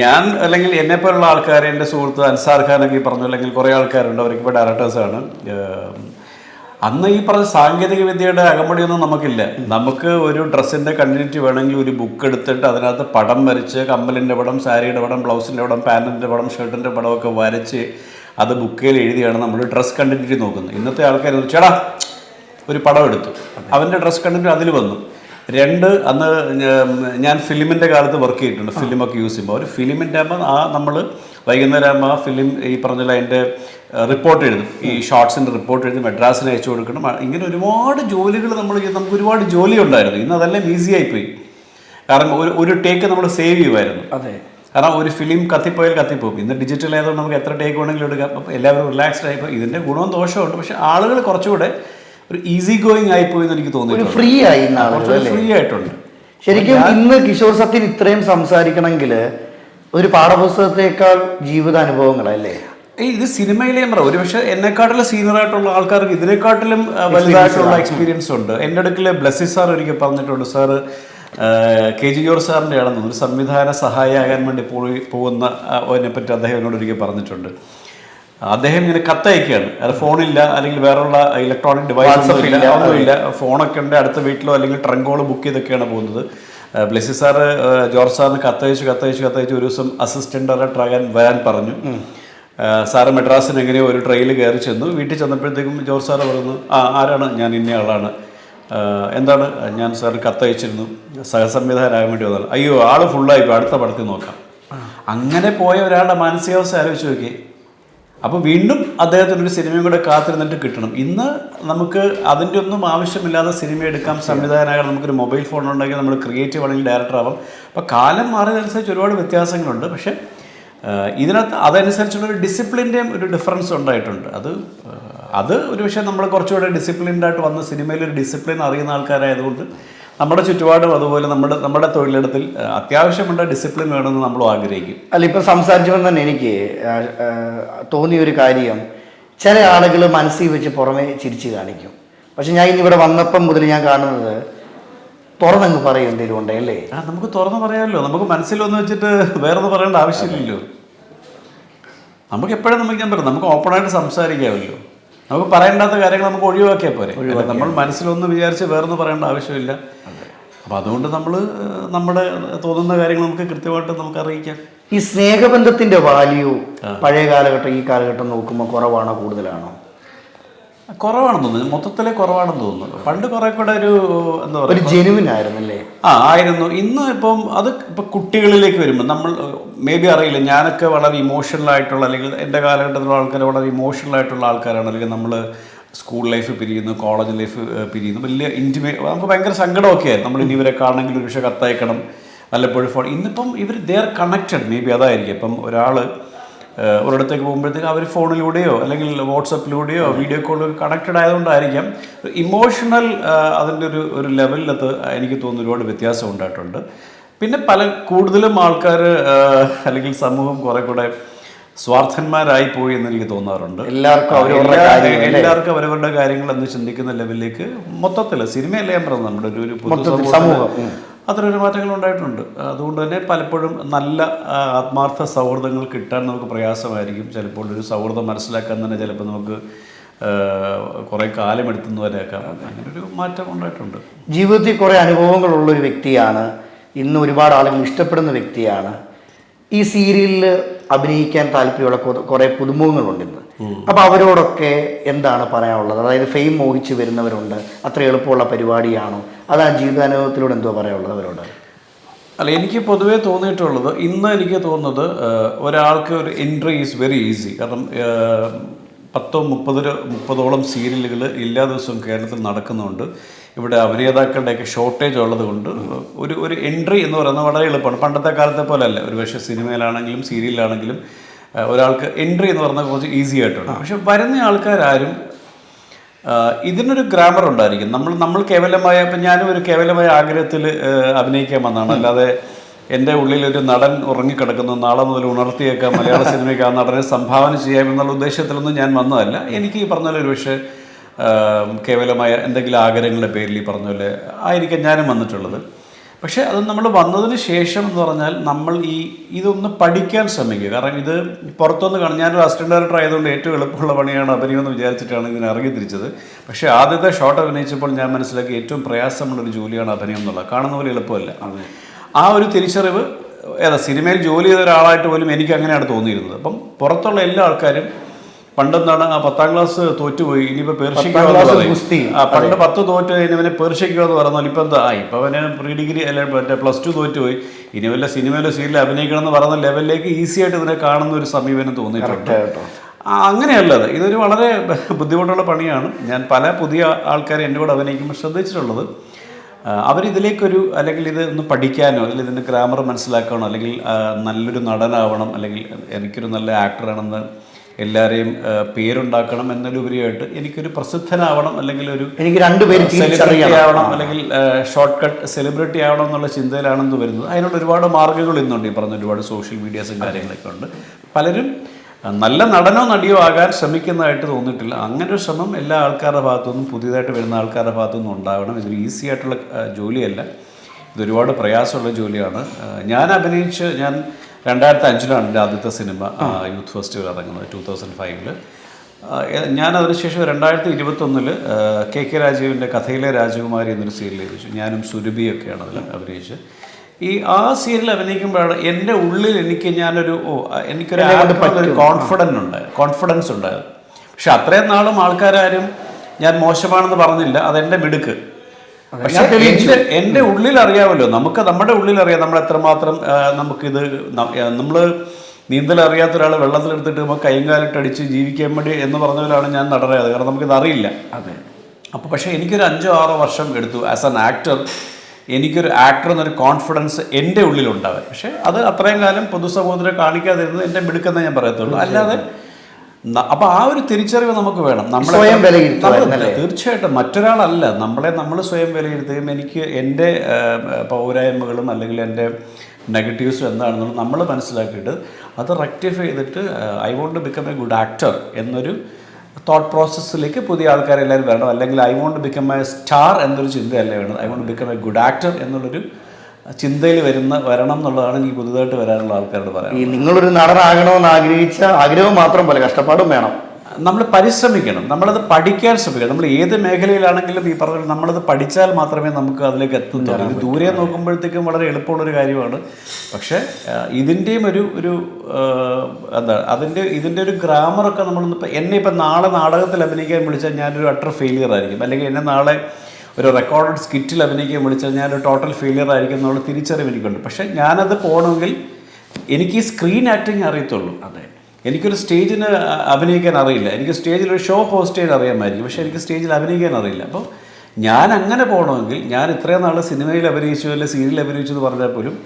ഞാൻ അല്ലെങ്കിൽ എന്നെ പോലുള്ള ആൾക്കാർ എന്റെ സുഹൃത്ത് അൻസാർ ഖാനൊക്കെ പറഞ്ഞു അല്ലെങ്കിൽ കുറേ ആൾക്കാരുണ്ട്. അവരൊക്കെ ഇപ്പോൾ ഡയറക്ടേഴ്സാണ് അന്ന് ഈ പറഞ്ഞ സാങ്കേതിക വിദ്യയുടെ അകമ്പടിയൊന്നും നമുക്കില്ല. നമുക്ക് ഒരു ഡ്രസ്സിന്റെ കണ്ടിന്യൂറ്റി വേണമെങ്കിൽ ഒരു ബുക്ക് എടുത്തിട്ട് അതിനകത്ത് പടം വരച്ച് കമ്മലിന്റെ പടം സാരിയുടെ പടം ബ്ലൗസിന്റെ പടം പാന്റിന്റെ പടം ഷർട്ടിന്റെ ഒക്കെ വരച്ച് അത് ബുക്കിൽ എഴുതിയാണ് നമ്മൾ ഡ്രസ് കണ്ടിന്യൂറ്റി നോക്കുന്നത്. ഇന്നത്തെ ആൾക്കാർ ചേടാ ഒരു പടം എടുത്തു. അവന്റെ ഡ്രസ് കണ്ടിന്യൂറ്റി അതിൽ വന്നു. രണ്ട് അന്ന് ഞാൻ ഫിലിമിന്റെ കാലത്ത് വർക്ക് ചെയ്തിട്ടുണ്ട്. ഫിലിമൊക്കെ യൂസ് ചെയ്യുമ്പോൾ ഒരു ഫിലിമിന്റെ ആകുമ്പോൾ ആ നമ്മൾ വൈകുന്നേരം ആകുമ്പോൾ ആ ഫിലിം ഈ പറഞ്ഞ അതിന്റെ റിപ്പോർട്ട് എഴുതും. ഈ ഷോർട്സിന്റെ റിപ്പോർട്ട് എഴുതി മെഡ്രാസിന് അയച്ചു കൊടുക്കണം. ഇങ്ങനെ ഒരുപാട് ജോലികൾ നമ്മൾ ചെയ്ത് നമുക്ക് ഒരുപാട് ജോലി ഉണ്ടായിരുന്നു ഇന്ന് അതെല്ലാം ഈസി ആയിപ്പോയി. കാരണം ഒരു ഒരു ടേക്ക് നമ്മൾ സേവ് ചെയ്യുമായിരുന്നു. അതെ. കാരണം ഒരു ഫിലിം കത്തിപ്പോയാൽ കത്തിപ്പോകും. ഇന്ന് ഡിജിറ്റൽ ആയതുകൊണ്ട് നമുക്ക് എത്ര ടേക്ക് വേണമെങ്കിലും എടുക്കാം. അപ്പോൾ എല്ലാവരും റിലാക്സ്ഡ് ആയിപ്പോൾ ഇതിന്റെ ഗുണവും ദോഷവും ഉണ്ട് പക്ഷേ ആളുകൾ കുറച്ചുകൂടെ ഒരു ഈസി ഗോയിങ് ആയിപ്പോയി എന്ന് എനിക്ക് തോന്നുന്നു ഫ്രീ ആയി ഫ്രീ ആയിട്ടുണ്ട്. ശരിക്കും ഇന്ന് കിഷോർ സത്യൻ ഇത്രയും സംസാരിക്കണമെങ്കിൽ ഒരു പാഠപുസ്തകത്തെക്കാൾ ജീവിതാനുഭവങ്ങളല്ലേ? ഈ ഇത് സിനിമയിലേ പറ. ഒരു പക്ഷേ എന്നെക്കാട്ടിലും സീനിയർ ആയിട്ടുള്ള ആൾക്കാർക്ക് ഇതിനെക്കാട്ടിലും വലുതായിട്ടുള്ള എക്സ്പീരിയൻസ് ഉണ്ട്. എന്റെ അടുക്കൽ ബ്ലസ്സി സാർ ഒരിക്കൽ പറഞ്ഞിട്ടുണ്ട് സാർ കെ ജി ജോർജ് സാറിന്റെ ആണെന്ന് ഒരു സംവിധാന സഹായിയാകാൻ വേണ്ടി പോയി പോകുന്ന അതിനെപ്പറ്റി അദ്ദേഹം എന്നോട് ഒരിക്കൽ പറഞ്ഞിട്ടുണ്ട്. അദ്ദേഹം ഇങ്ങനെ കത്തയക്കുകയാണ്. അത് ഫോണില്ല അല്ലെങ്കിൽ വേറെയുള്ള ഇലക്ട്രോണിക് ഡിവൈസ് ഒന്നുമില്ല ഒന്നുമില്ല. ഫോണൊക്കെ ഉണ്ട് അടുത്ത വീട്ടിലോ അല്ലെങ്കിൽ ട്രങ്കോളോ ബുക്ക് ചെയ്തൊക്കെയാണ് പോകുന്നത്. ആ, ബ്ലെസ്സി സാറ് ജോർജ് സാറിന് കത്തയച്ച് കത്തയച്ച് കത്തയച്ച് ഒരു ദിവസം അസിസ്റ്റന്റ് ഡയറക്ടർ ആകാൻ വരാൻ പറഞ്ഞു. സാറ് മെഡ്രാസിന് എങ്ങനെയോ ഒരു ട്രെയിൽ കയറി ചെന്നു. വീട്ടിൽ ചെന്നപ്പോഴത്തേക്കും ജോർജ് സാറ് പറഞ്ഞു ആ ആരാണ്? ഞാൻ ഇന്ന ആളാണ്. എന്താണ്? ഞാൻ സാറിന് കത്തയച്ചിരുന്നു. സഹസംവിധാനാകാൻ വേണ്ടി വന്നാൽ അയ്യോ ആൾ ഫുള്ളായി അടുത്ത പടത്തിൽ നോക്കാം. അങ്ങനെ പോയ ഒരാളുടെ മാനസികാവസ്ഥ ആലോചിച്ച് നോക്കി അപ്പോൾ വീണ്ടും അദ്ദേഹത്തിന് ഒരു സിനിമയും കൂടെ കാത്തിരുന്നിട്ട് കിട്ടണം. ഇന്ന് നമുക്ക് അതിന്റെ ഒന്നും ആവശ്യമില്ലാതെ സിനിമ എടുക്കാം. സംവിധായകനാകാൻ നമുക്കൊരു മൊബൈൽ ഫോൺ ഉണ്ടെങ്കിൽ നമ്മൾ ക്രിയേറ്റീവ് ആണെങ്കിൽ ഡയറക്ടർ ആവാം. അപ്പോൾ കാലം മാറിയതനുസരിച്ച് ഒരുപാട് വ്യത്യാസങ്ങളുണ്ട്. പക്ഷേ ഇതിനകത്ത് അതനുസരിച്ചുള്ള ഒരു ഡിസിപ്ലിന്റെയും ഒരു ഡിഫറൻസ് ഉണ്ടായിട്ടുണ്ട്. അത് അത് ഒരു പക്ഷേ നമ്മൾ കുറച്ചുകൂടെ ഡിസിപ്ലിൻഡായിട്ട് വന്ന സിനിമയിൽ ഒരു ഡിസിപ്ലിൻ അറിയുന്ന ആൾക്കാരായതുകൊണ്ട് നമ്മുടെ ചുറ്റുപാടും അതുപോലെ നമ്മുടെ നമ്മുടെ തൊഴിലിടത്തിൽ അത്യാവശ്യമുള്ള ഡിസിപ്ലിൻ വേണമെന്ന് നമ്മൾ ആഗ്രഹിക്കും. അല്ല ഇപ്പൊ സംസാരിച്ചപ്പോൾ തന്നെ എനിക്ക് ആ, ആ, തോന്നിയ ഒരു കാര്യം ചില ആളുകൾ മനസ്സിൽ വെച്ച് പുറമെ ചിരിച്ചു കാണിക്കും. പക്ഷെ ഞാൻ ഇന്ന് ഇവിടെ വന്നപ്പം മുതൽ ഞാൻ കാണുന്നത് തുറന്നങ്ങ് പറയും എന്തെങ്കിലും ഉണ്ടേ അല്ലേ? ആ നമുക്ക് തുറന്ന് പറയാമല്ലോ നമുക്ക് മനസ്സിലൊന്ന് വെച്ചിട്ട് വേറെ പറയേണ്ട ആവശ്യമില്ലല്ലോ. നമുക്ക് എപ്പോഴും നമുക്ക് ഞാൻ പറയാം നമുക്ക് ഓപ്പണായിട്ട് സംസാരിക്കാമല്ലോ. നമുക്ക് പറയേണ്ടാത്ത കാര്യങ്ങൾ നമുക്ക് ഒഴിവാക്കിയാൽ പോരെ. നമ്മൾ മനസ്സിലൊന്ന് വിചാരിച്ച് വേറൊന്നും പറയേണ്ട ആവശ്യമില്ല. അപ്പം അതുകൊണ്ട് നമ്മൾ നമ്മുടെ തോന്നുന്ന കാര്യങ്ങൾ നമുക്ക് കൃത്യമായിട്ട് നമുക്ക് അറിയിക്കാം ഈ സ്നേഹബന്ധത്തിന്റെ വാല്യൂ പഴയ കാലഘട്ടം ഈ കാലഘട്ടം നോക്കുമ്പോൾ കുറവാണോ കൂടുതലാണോ? കുറവാണെന്ന് തോന്നുന്നു. മൊത്തത്തിലെ കുറവാണെന്ന് തോന്നുന്നു. പണ്ട് കുറെ കൂടെ ഒരു എന്താ പറയുക ഒരു ജെനുവിൻ ആയിരുന്നല്ലേ? ആ ആയിരുന്നു. ഇന്ന് ഇപ്പം അത് ഇപ്പം കുട്ടികളിലേക്ക് വരുമ്പോൾ നമ്മൾ മേ ബി അറിയില്ല. ഞാനൊക്കെ വളരെ ഇമോഷണൽ ആയിട്ടുള്ള അല്ലെങ്കിൽ എന്റെ കാലഘട്ടത്തിലുള്ള ആൾക്കാർ വളരെ ഇമോഷണൽ ആയിട്ടുള്ള ആൾക്കാരാണ്. അല്ലെങ്കിൽ നമ്മൾ സ്കൂൾ ലൈഫ് പിരിയുന്നു കോളേജ് ലൈഫ് പിരിയുന്നു. വലിയ ഇന്റിമേ നമുക്ക് ഭയങ്കര സങ്കടമൊക്കെ ആയിരുന്നു. നമ്മൾ ഇനി ഇവരെ കാണണമെങ്കിൽ ഒരു പക്ഷേ കത്തയക്കണം. വല്ലപ്പോഴും ഫോൺ ഇന്നിപ്പം ഇവർ they are connected may be അതായിരിക്കും. ഇപ്പം ഒരാൾ ഒരിടത്തേക്ക് പോകുമ്പോഴത്തേക്ക് അവർ ഫോണിലൂടെയോ അല്ലെങ്കിൽ വാട്സപ്പിലൂടെയോ വീഡിയോ കോളിലോ കണക്റ്റഡ് ആയതുകൊണ്ടായിരിക്കാം. ഇമോഷണൽ അതിന്റെ ഒരു ഒരു ലെവലിലത്ത് എനിക്ക് തോന്നുന്നു ഒരുപാട് വ്യത്യാസം ഉണ്ടായിട്ടുണ്ട്. പിന്നെ പല കൂടുതലും ആൾക്കാർ അല്ലെങ്കിൽ സമൂഹം കുറെ കൂടെ സ്വാർത്ഥന്മാരായി പോയി എന്ന് എനിക്ക് തോന്നാറുണ്ട്. എല്ലാവർക്കും എല്ലാവർക്കും അവരവരുടെ കാര്യങ്ങൾ എന്ന് ചിന്തിക്കുന്ന ലെവലിലേക്ക് മൊത്തത്തിൽ സിനിമയല്ലേ ഞാൻ പറഞ്ഞത്? നമ്മുടെ ഒരു ഒരു സമൂഹം, ഉം. അത്തരമൊരു മാറ്റങ്ങൾ ഉണ്ടായിട്ടുണ്ട്. അതുകൊണ്ട് തന്നെ പലപ്പോഴും നല്ല ആത്മാർത്ഥ സൗഹൃദങ്ങൾ കിട്ടാൻ നമുക്ക് പ്രയാസമായിരിക്കും. ചിലപ്പോൾ ഒരു സൗഹൃദം മനസ്സിലാക്കാൻ തന്നെ ചിലപ്പോൾ നമുക്ക് കുറേ കാലം എടുത്തുനിന്ന് അങ്ങനെ ഒരു മാറ്റം ഉണ്ടായിട്ടുണ്ട്. ജീവിതത്തിൽ കുറേ അനുഭവങ്ങളുള്ള ഒരു വ്യക്തിയാണ്. ഇന്ന് ഒരുപാട് ആളുകൾ ഇഷ്ടപ്പെടുന്ന വ്യക്തിയാണ്. ഈ സീരിയലിൽ അഭിനയിക്കാൻ താല്പര്യമുള്ള കുറേ പുതുമുഖങ്ങളുണ്ട് ഇന്ന്. അപ്പൊ അവരോടൊക്കെ എന്താണ് പറയാനുള്ളത്? അതായത് ഫെയിം മോഹിച്ച് വരുന്നവരുണ്ട്. അത്ര എളുപ്പമുള്ള പരിപാടിയാണോ? അത് ആ ജീവിതാനുഭവത്തിലൂടെ എന്തോ പറയാനുള്ളത് അവരോട്? അല്ല എനിക്ക് പൊതുവേ തോന്നിയിട്ടുള്ളത് ഇന്ന് എനിക്ക് തോന്നുന്നത് ഒരാൾക്ക് ഒരു എൻട്രി ഈസ് വെരി ഈസി. കാരണം പത്തോ മുപ്പതോ മുപ്പതോളം സീരിയലുകൾ എല്ലാ ദിവസവും കേരളത്തിൽ നടക്കുന്നുണ്ട്. ഇവിടെ അഭിനേതാക്കളുടെയൊക്കെ ഷോർട്ടേജ് ഉള്ളത് കൊണ്ട് ഒരു ഒരു എൻട്രി എന്ന് പറയുന്നത് വളരെ എളുപ്പമാണ്. പണ്ടത്തെ കാലത്തെ പോലെ അല്ല ഒരു പക്ഷേ സിനിമയിലാണെങ്കിലും സീരിയലിലാണെങ്കിലും ഒരാൾക്ക് എൻട്രി എന്ന് പറഞ്ഞാൽ കുറച്ച് ഈസി ആയിട്ടുണ്ട്. പക്ഷെ വരുന്ന ആൾക്കാരും ഇതിനൊരു ഗ്രാമർ ഉണ്ടായിരിക്കും. നമ്മൾ നമ്മൾ കേവലമായ ഇപ്പം ഞാനും ഒരു കേവലമായ ആഗ്രഹത്തിൽ അഭിനയിക്കാൻ വന്നതാണ്. അല്ലാതെ എന്റെ ഉള്ളിൽ ഒരു നടൻ ഉറങ്ങിക്കിടക്കുന്നു. നാളെ മുതൽ ഉണർത്തിയേക്കാം. മലയാള സിനിമയ്ക്ക് ആ നടനെ സംഭാവന ചെയ്യാമെന്നുള്ള ഉദ്ദേശത്തിലൊന്നും ഞാൻ വന്നതല്ല. എനിക്ക് ഈ പറഞ്ഞ പോലെ ഒരു പക്ഷേ ആഹ് കേവലമായ എന്തെങ്കിലും ആഗ്രഹങ്ങളുടെ പേരിൽ ഈ പറഞ്ഞ പോലെ ആയിരിക്കാം ഞാനും വന്നിട്ടുള്ളത്. പക്ഷേ അത് നമ്മൾ വന്നതിന് ശേഷം എന്ന് പറഞ്ഞാൽ നമ്മൾ ഈ ഇതൊന്ന് പഠിക്കാൻ ശ്രമിക്കുക. കാരണം ഇത് പുറത്തുനിന്ന് കാണും. ഞാനൊരു അസിസ്റ്റന്റ് ഡയറക്ടർ ആയതുകൊണ്ട് ഏറ്റവും എളുപ്പമുള്ള പണിയാണ് അഭിനയമെന്ന് വിചാരിച്ചിട്ടാണ് ഇതിനെ ഇറങ്ങി തിരിച്ചത് പക്ഷേ ആദ്യത്തെ ഷോട്ട് അഭിനയിച്ചപ്പോൾ ഞാൻ മനസ്സിലാക്കി ഏറ്റവും പ്രയാസമുള്ളൊരു ജോലിയാണ് അഭിനയം എന്നുള്ളത്. കാണുന്ന പോലെ എളുപ്പമല്ല. ആ ഒരു തിരിച്ചറിവ് ഏതാ സിനിമയിൽ ജോലി ചെയ്ത ഒരാളായിട്ട് പോലും എനിക്ക് അങ്ങനെയാണ് തോന്നിയിരുന്നത്. അപ്പം പുറത്തുള്ള എല്ലാ ആൾക്കാരും പണ്ടെന്താണ് ആ പത്താം ക്ലാസ് തോറ്റുപോയി ഇനിയിപ്പോൾ പേർഷിക്കുക എന്ന് പറയും. ആ പണ്ട് പത്ത് തോറ്റ് കഴിഞ്ഞ് ഇവനെ പേർഷിക്കുക എന്ന് പറഞ്ഞാൽ ഇപ്പം എന്താ ആ ഇപ്പം അവന് പ്രീ ഡിഗ്രി അല്ലെ മറ്റേ പ്ലസ് ടു തോറ്റുപോയി. ഇനി വല്ല സിനിമയിലോ സീരിയലിൽ അഭിനയിക്കണം എന്ന് പറയുന്ന ലെവലിലേക്ക് ഈസി ആയിട്ട് ഇതിനെ കാണുന്ന ഒരു സമീപനം തോന്നിയിട്ടുണ്ട്. അങ്ങനെയല്ലത്. ഇതൊരു വളരെ ബുദ്ധിമുട്ടുള്ള പണിയാണ്. ഞാൻ പല പുതിയ ആൾക്കാരെ എന്റെ കൂടെ അഭിനയിക്കുമ്പോൾ ശ്രദ്ധിച്ചിട്ടുള്ളത്. അവരിതിലേക്കൊരു അല്ലെങ്കിൽ ഇത് ഒന്ന് പഠിക്കാനോ അല്ലെങ്കിൽ ഇതിന്റെ ഗ്രാമർ മനസ്സിലാക്കാനോ അല്ലെങ്കിൽ നല്ലൊരു നടനാവണം അല്ലെങ്കിൽ എനിക്കൊരു നല്ല ആക്ടറാണെന്ന് എല്ലാവരെയും പേരുണ്ടാക്കണം എന്നതിലുപരിയായിട്ട് എനിക്കൊരു പ്രസിദ്ധനാവണം അല്ലെങ്കിൽ ഒരു എനിക്ക് രണ്ടുപേരും സെലിബ്രിറ്റി ആവണം അല്ലെങ്കിൽ ഷോർട്ട് കട്ട് സെലിബ്രിറ്റി ആവണം എന്നുള്ള ചിന്തയിലാണെന്ന് വരുന്നത്. അതിനുള്ള ഒരുപാട് മാർഗങ്ങൾ ഇന്നുണ്ട്. ഈ പറഞ്ഞ ഒരുപാട് സോഷ്യൽ മീഡിയാസും കാര്യങ്ങളൊക്കെ ഉണ്ട്. പലരും നല്ല നടനോ നടിയോ ആകാൻ ശ്രമിക്കുന്നതായിട്ട് തോന്നിയിട്ടില്ല. അങ്ങനെ ഒരു ശ്രമം എല്ലാ ആൾക്കാരുടെ ഭാഗത്തുനിന്നും പുതിയതായിട്ട് വരുന്ന ആൾക്കാരുടെ ഭാഗത്തുനിന്നും ഉണ്ടാവണം. ഇതൊരു ഈസി ആയിട്ടുള്ള ജോലിയല്ല. ഇതൊരുപാട് പ്രയാസമുള്ള ജോലിയാണ്. ഞാൻ അഭിനയിച്ച് ഞാൻ രണ്ടായിരത്തി അഞ്ചിലാണ് എന്റെ ആദ്യത്തെ സിനിമ യൂത്ത് ഫെസ്റ്റിവൽ ഇറങ്ങുന്നത് ടൂ തൗസൻഡ് ഫൈവിൽ. ഞാൻ അതിനുശേഷം രണ്ടായിരത്തി ഇരുപത്തൊന്നിൽ കെ കെ രാജീവിന്റെ കഥയിലെ രാജകുമാരി എന്നൊരു സീരിയൽ ചോദിച്ചു ഞാനും സുരഭിയൊക്കെയാണ് അതിൽ അഭിനയിച്ച് ഈ ആ സീരിയൽ അഭിനയിക്കുമ്പോഴാണ് എന്റെ ഉള്ളിൽ എനിക്ക് ഞാനൊരു ഓ എനിക്കൊരു ഒരു കോൺഫിഡൻസ് ഉണ്ടായിരുന്നു കോൺഫിഡൻസ് ഉണ്ടായത്. പക്ഷെ അത്രയും നാളും ആൾക്കാരും ഞാൻ മോശമാണെന്ന് പറഞ്ഞില്ല അതെന്റെ മിടുക്ക്. പക്ഷെ എന്റെ ഉള്ളിൽ അറിയാമല്ലോ നമുക്ക് നമ്മുടെ ഉള്ളിൽ അറിയാം നമ്മൾ എത്രമാത്രം നമുക്കിത് നമ്മൾ നീന്തൽ അറിയാത്ത ഒരാൾ വെള്ളത്തിലെടുത്തിട്ട് നമുക്ക് കൈയും കാലിട്ട് അടിച്ച് ജീവിക്കാൻ വേണ്ടി എന്ന് പറഞ്ഞവരാണ് ഞാൻ നടറിയത് കാരണം നമുക്കിത് അറിയില്ല. അതെ. അപ്പോൾ പക്ഷേ എനിക്കൊരു അഞ്ചോ ആറോ വർഷം എടുത്തു ആസ് ആൻ ആക്ടർ എനിക്കൊരു ആക്ടർ എന്നൊരു കോൺഫിഡൻസ് എന്റെ ഉള്ളിലുണ്ടാവാൻ പക്ഷേ അത് അത്രയും കാലം പൊതുസമൂഹത്തിനെ കാണിക്കാതിരുന്നത് എന്റെ മിടുക്കെന്നേ ഞാൻ പറയത്തുള്ളൂ. അല്ലാതെ അപ്പോൾ ആ ഒരു തിരിച്ചറിവ് നമുക്ക് വേണം. നമ്മളെ സ്വയം തീർച്ചയായിട്ടും മറ്റൊരാളല്ല. നമ്മളെ നമ്മൾ സ്വയം വിലയിരുത്തുകയും എനിക്ക് എന്റെ പൗരായ്മകളും അല്ലെങ്കിൽ എന്റെ നെഗറ്റീവ്സും എന്താണെന്നുള്ളത് നമ്മൾ മനസ്സിലാക്കിയിട്ട് അത് റെക്ടിഫൈ ചെയ്തിട്ട് I want to become a good actor എന്നൊരു തോട്ട് പ്രോസസ്സിലേക്ക് പുതിയ ആൾക്കാരെല്ലാവരും വരണം. അല്ലെങ്കിൽ I want become a star എന്നൊരു ചിന്തയല്ല വേണം I want become a good actor എന്നുള്ളൊരു ചിന്തയിൽ വരുന്ന വരണം എന്നുള്ളതാണ് എനിക്ക് പുതുതായിട്ട് വരാനുള്ള ആൾക്കാരോട് പറയാം ഈ നിങ്ങളൊരു നടനാകണമെന്ന് ആഗ്രഹിച്ച ആഗ്രഹം മാത്രം പോലെ കഷ്ടപ്പാടും വേണം. നമ്മൾ പരിശ്രമിക്കണം. നമ്മളത് പഠിക്കാൻ ശ്രമിക്കണം. നമ്മൾ ഏത് മേഖലയിലാണെങ്കിലും ഈ പറഞ്ഞ നമ്മളത് പഠിച്ചാൽ മാത്രമേ നമുക്ക് അതിലേക്ക് എത്തുന്നുള്ളൂ. ഇത് ദൂരെ നോക്കുമ്പോഴത്തേക്കും വളരെ എളുപ്പമുള്ളൊരു കാര്യമാണ്. പക്ഷേ ഇതിന്റെയും ഒരു ഒരു എന്താ അതിന്റെ ഇതിന്റെ ഒരു ഗ്രാമറൊക്കെ നമ്മളൊന്ന് ഇപ്പം എന്നെ ഇപ്പം നാളെ നാടകത്തിൽ അഭിനയിക്കാൻ വിളിച്ചാൽ ഞാനൊരു അട്ടർ ഫെയിലിയർ ആയിരിക്കും. അല്ലെങ്കിൽ എന്നെ നാളെ ഒരു റെക്കോർഡഡ് സ്കിറ്റിൽ അഭിനയിക്കാൻ വിളിച്ചാൽ ഞാനൊരു ടോട്ടൽ ഫെയിലിയർ ആയിരിക്കും എന്നുള്ള തിരിച്ചറിവ് എനിക്കുണ്ട്. പക്ഷേ ഞാനത് പോകണമെങ്കിൽ എനിക്ക് ഈ സ്ക്രീൻ ആക്ടിങ് അറിയത്തുള്ളൂ. അതെ. എനിക്കൊരു സ്റ്റേജിന് അഭിനയിക്കാൻ അറിയില്ല. എനിക്ക് സ്റ്റേജിൽ ഒരു ഷോ ഹോസ്റ്റ് ചെയ്യാൻ അറിയാമായിരിക്കും. പക്ഷേ എനിക്ക് സ്റ്റേജിൽ അഭിനയിക്കാൻ അറിയില്ല. അപ്പോൾ ഞാൻ അങ്ങനെ പോകണമെങ്കിൽ ഞാൻ ഇത്രയും നാൾ സിനിമയിൽ അഭിനയിച്ചു അല്ലെങ്കിൽ സീരിയൽ അഭിനയിച്ചു എന്ന് പറഞ്ഞാൽ പോലും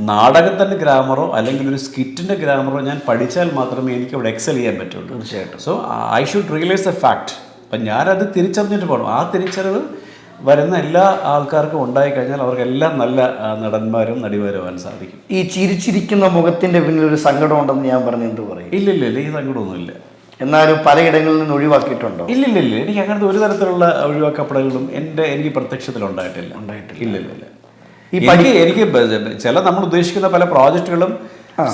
നാടകത്തിന്റെ ഗ്രാമറോ അല്ലെങ്കിൽ ഒരു സ്കിറ്റിന്റെ ഗ്രാമറോ ഞാൻ പഠിച്ചാൽ മാത്രമേ എനിക്ക് അവിടെ എക്സൽ ചെയ്യാൻ പറ്റുള്ളൂ. തീർച്ചയായിട്ടും. So I should realise a fact അപ്പം ഞാനത് തിരിച്ചറിഞ്ഞിട്ട് പോകണം. ആ തിരിച്ചറിവ് വരുന്ന എല്ലാ ആൾക്കാർക്കും ഉണ്ടായി കഴിഞ്ഞാൽ അവർക്കെല്ലാം നല്ല നടന്മാരും നടിമാരും സാധിക്കും. ഈ ചിരിച്ചിരിക്കുന്ന മുഖത്തിന്റെ പിന്നിൽ ഒരു സങ്കടം ഉണ്ടെന്ന് ഞാൻ പറഞ്ഞു എന്ത് പറയും? ഇല്ല ഇല്ല ഇല്ല ഈ സങ്കടമൊന്നുമില്ല. എന്നാലും പലയിടങ്ങളിൽ നിന്ന് ഒഴിവാക്കിയിട്ടുണ്ടോ? ഇല്ല ഇല്ല ഇല്ല എനിക്ക് അങ്ങനത്തെ ഒരു തരത്തിലുള്ള ഒഴിവാക്കപ്പെടലുകളും എന്റെ എനിക്ക് പ്രത്യക്ഷത്തിൽ ഉണ്ടായിട്ടില്ല. ഉണ്ടായിട്ടില്ല. ഇല്ല ഇല്ല ഈ എനിക്ക് എനിക്ക് ചില നമ്മൾ ഉദ്ദേശിക്കുന്ന പല പ്രോജക്റ്റുകളും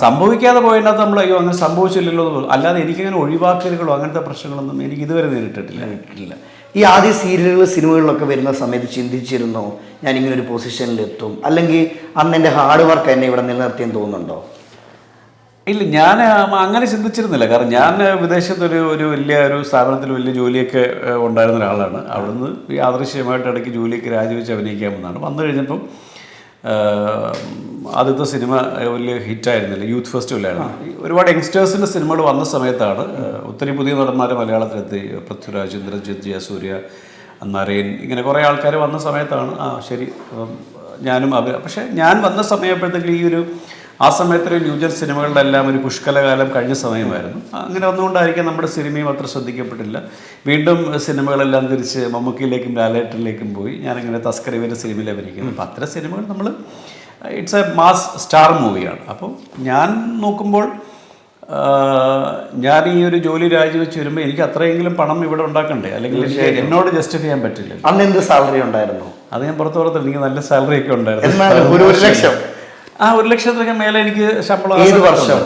സംഭവിക്കാതെ പോയതിനകത്ത് നമ്മൾ അയ്യോ അങ്ങനെ സംഭവിച്ചില്ലല്ലോ. അല്ലാതെ എനിക്കങ്ങനെ ഒഴിവാക്കലുകളോ അങ്ങനത്തെ പ്രശ്നങ്ങളൊന്നും എനിക്ക് ഇതുവരെ നേരിട്ടിട്ടില്ല. ഇല്ല ഈ ആദ്യ സീരിയലുകൾ സിനിമകളിലൊക്കെ വരുന്ന സമയത്ത് ചിന്തിച്ചിരുന്നോ ഞാൻ ഇങ്ങനൊരു പൊസിഷനിൽ എത്തും അല്ലെങ്കിൽ അന്ന് എന്റെ ഹാർഡ് വർക്ക് എന്നെ ഇവിടെ നിലനിർത്തിയെന്ന് തോന്നുന്നുണ്ടോ? ഇല്ല ഞാൻ അങ്ങനെ ചിന്തിച്ചിരുന്നില്ല. കാരണം ഞാൻ വിദേശത്തൊരു ഒരു വലിയ ഒരു സ്ഥാപനത്തിൽ വലിയ ജോലിയൊക്കെ ഉണ്ടായിരുന്ന ഒരാളാണ്. അവിടുന്ന് യാദൃശ്യമായിട്ട് ഇടയ്ക്ക് ജോലിയൊക്കെ രാജിവെച്ച് അഭിനയിക്കാമെന്നാണ്. വന്നു കഴിഞ്ഞപ്പം ആദ്യത്തെ സിനിമ വലിയ ഹിറ്റായിരുന്നില്ല. യൂത്ത് ഫെസ്റ്റിവലായിരുന്നു. ഒരുപാട് യങ്സ്റ്റേഴ്സിന്റെ സിനിമകൾ വന്ന സമയത്താണ് ഒത്തിരി പുതിയ നടന്മാർ മലയാളത്തിലെത്തി. പൃഥ്വിരാജ് ഇന്ദ്രജിത് ജയസൂര്യ നരേൻ ഇങ്ങനെ കുറേ ആൾക്കാർ വന്ന സമയത്താണ്. ആ ശരി. ഞാനും അഭി പക്ഷേ ഞാൻ വന്ന സമയപ്പോഴത്തേക്ക് ഈ ഒരു ആ സമയത്തൊരു ന്യൂജൻ സിനിമകളുടെ എല്ലാം ഒരു പുഷ്കലകാലം കഴിഞ്ഞ സമയമായിരുന്നു. അങ്ങനെ വന്നുകൊണ്ടായിരിക്കാം നമ്മുടെ സിനിമയും അത്ര ശ്രദ്ധിക്കപ്പെട്ടില്ല. വീണ്ടും സിനിമകളെല്ലാം തിരിച്ച് മമ്മൂക്കിയിലേക്കും ലാലേട്ടനിലേക്കും പോയി. ഞാനിങ്ങനെ തസ്കറിവന്റെ സിനിമയിൽ അഭിനയിക്കുന്നു. അപ്പം അത്തരം സിനിമകൾ നമ്മൾ ഇറ്റ്സ് എ മാസ് സ്റ്റാർ മൂവിയാണ് അപ്പോൾ ഞാൻ നോക്കുമ്പോൾ ഞാൻ ഈ ഒരു ജോലി രാജിവെച്ച് വരുമ്പോൾ എനിക്ക് അത്രയെങ്കിലും പണം ഇവിടെ ഉണ്ടാക്കണ്ടേ? അല്ലെങ്കിൽ എനിക്ക് എന്നോട് ജസ്റ്റിഫൈ ചെയ്യാൻ പറ്റില്ല. അന്ന് എന്ത് സാലറി ഉണ്ടായിരുന്നു? അത് ഞാൻ പുറത്ത് പുറത്ത് എനിക്ക് നല്ല സാലറി ഒക്കെ ഉണ്ടായിരുന്നു. ഒരു ലക്ഷം. ആ ഒരു ലക്ഷത്തിനൊക്കെ മേലെ എനിക്ക് ശമ്പളം ഏത് വർഷം?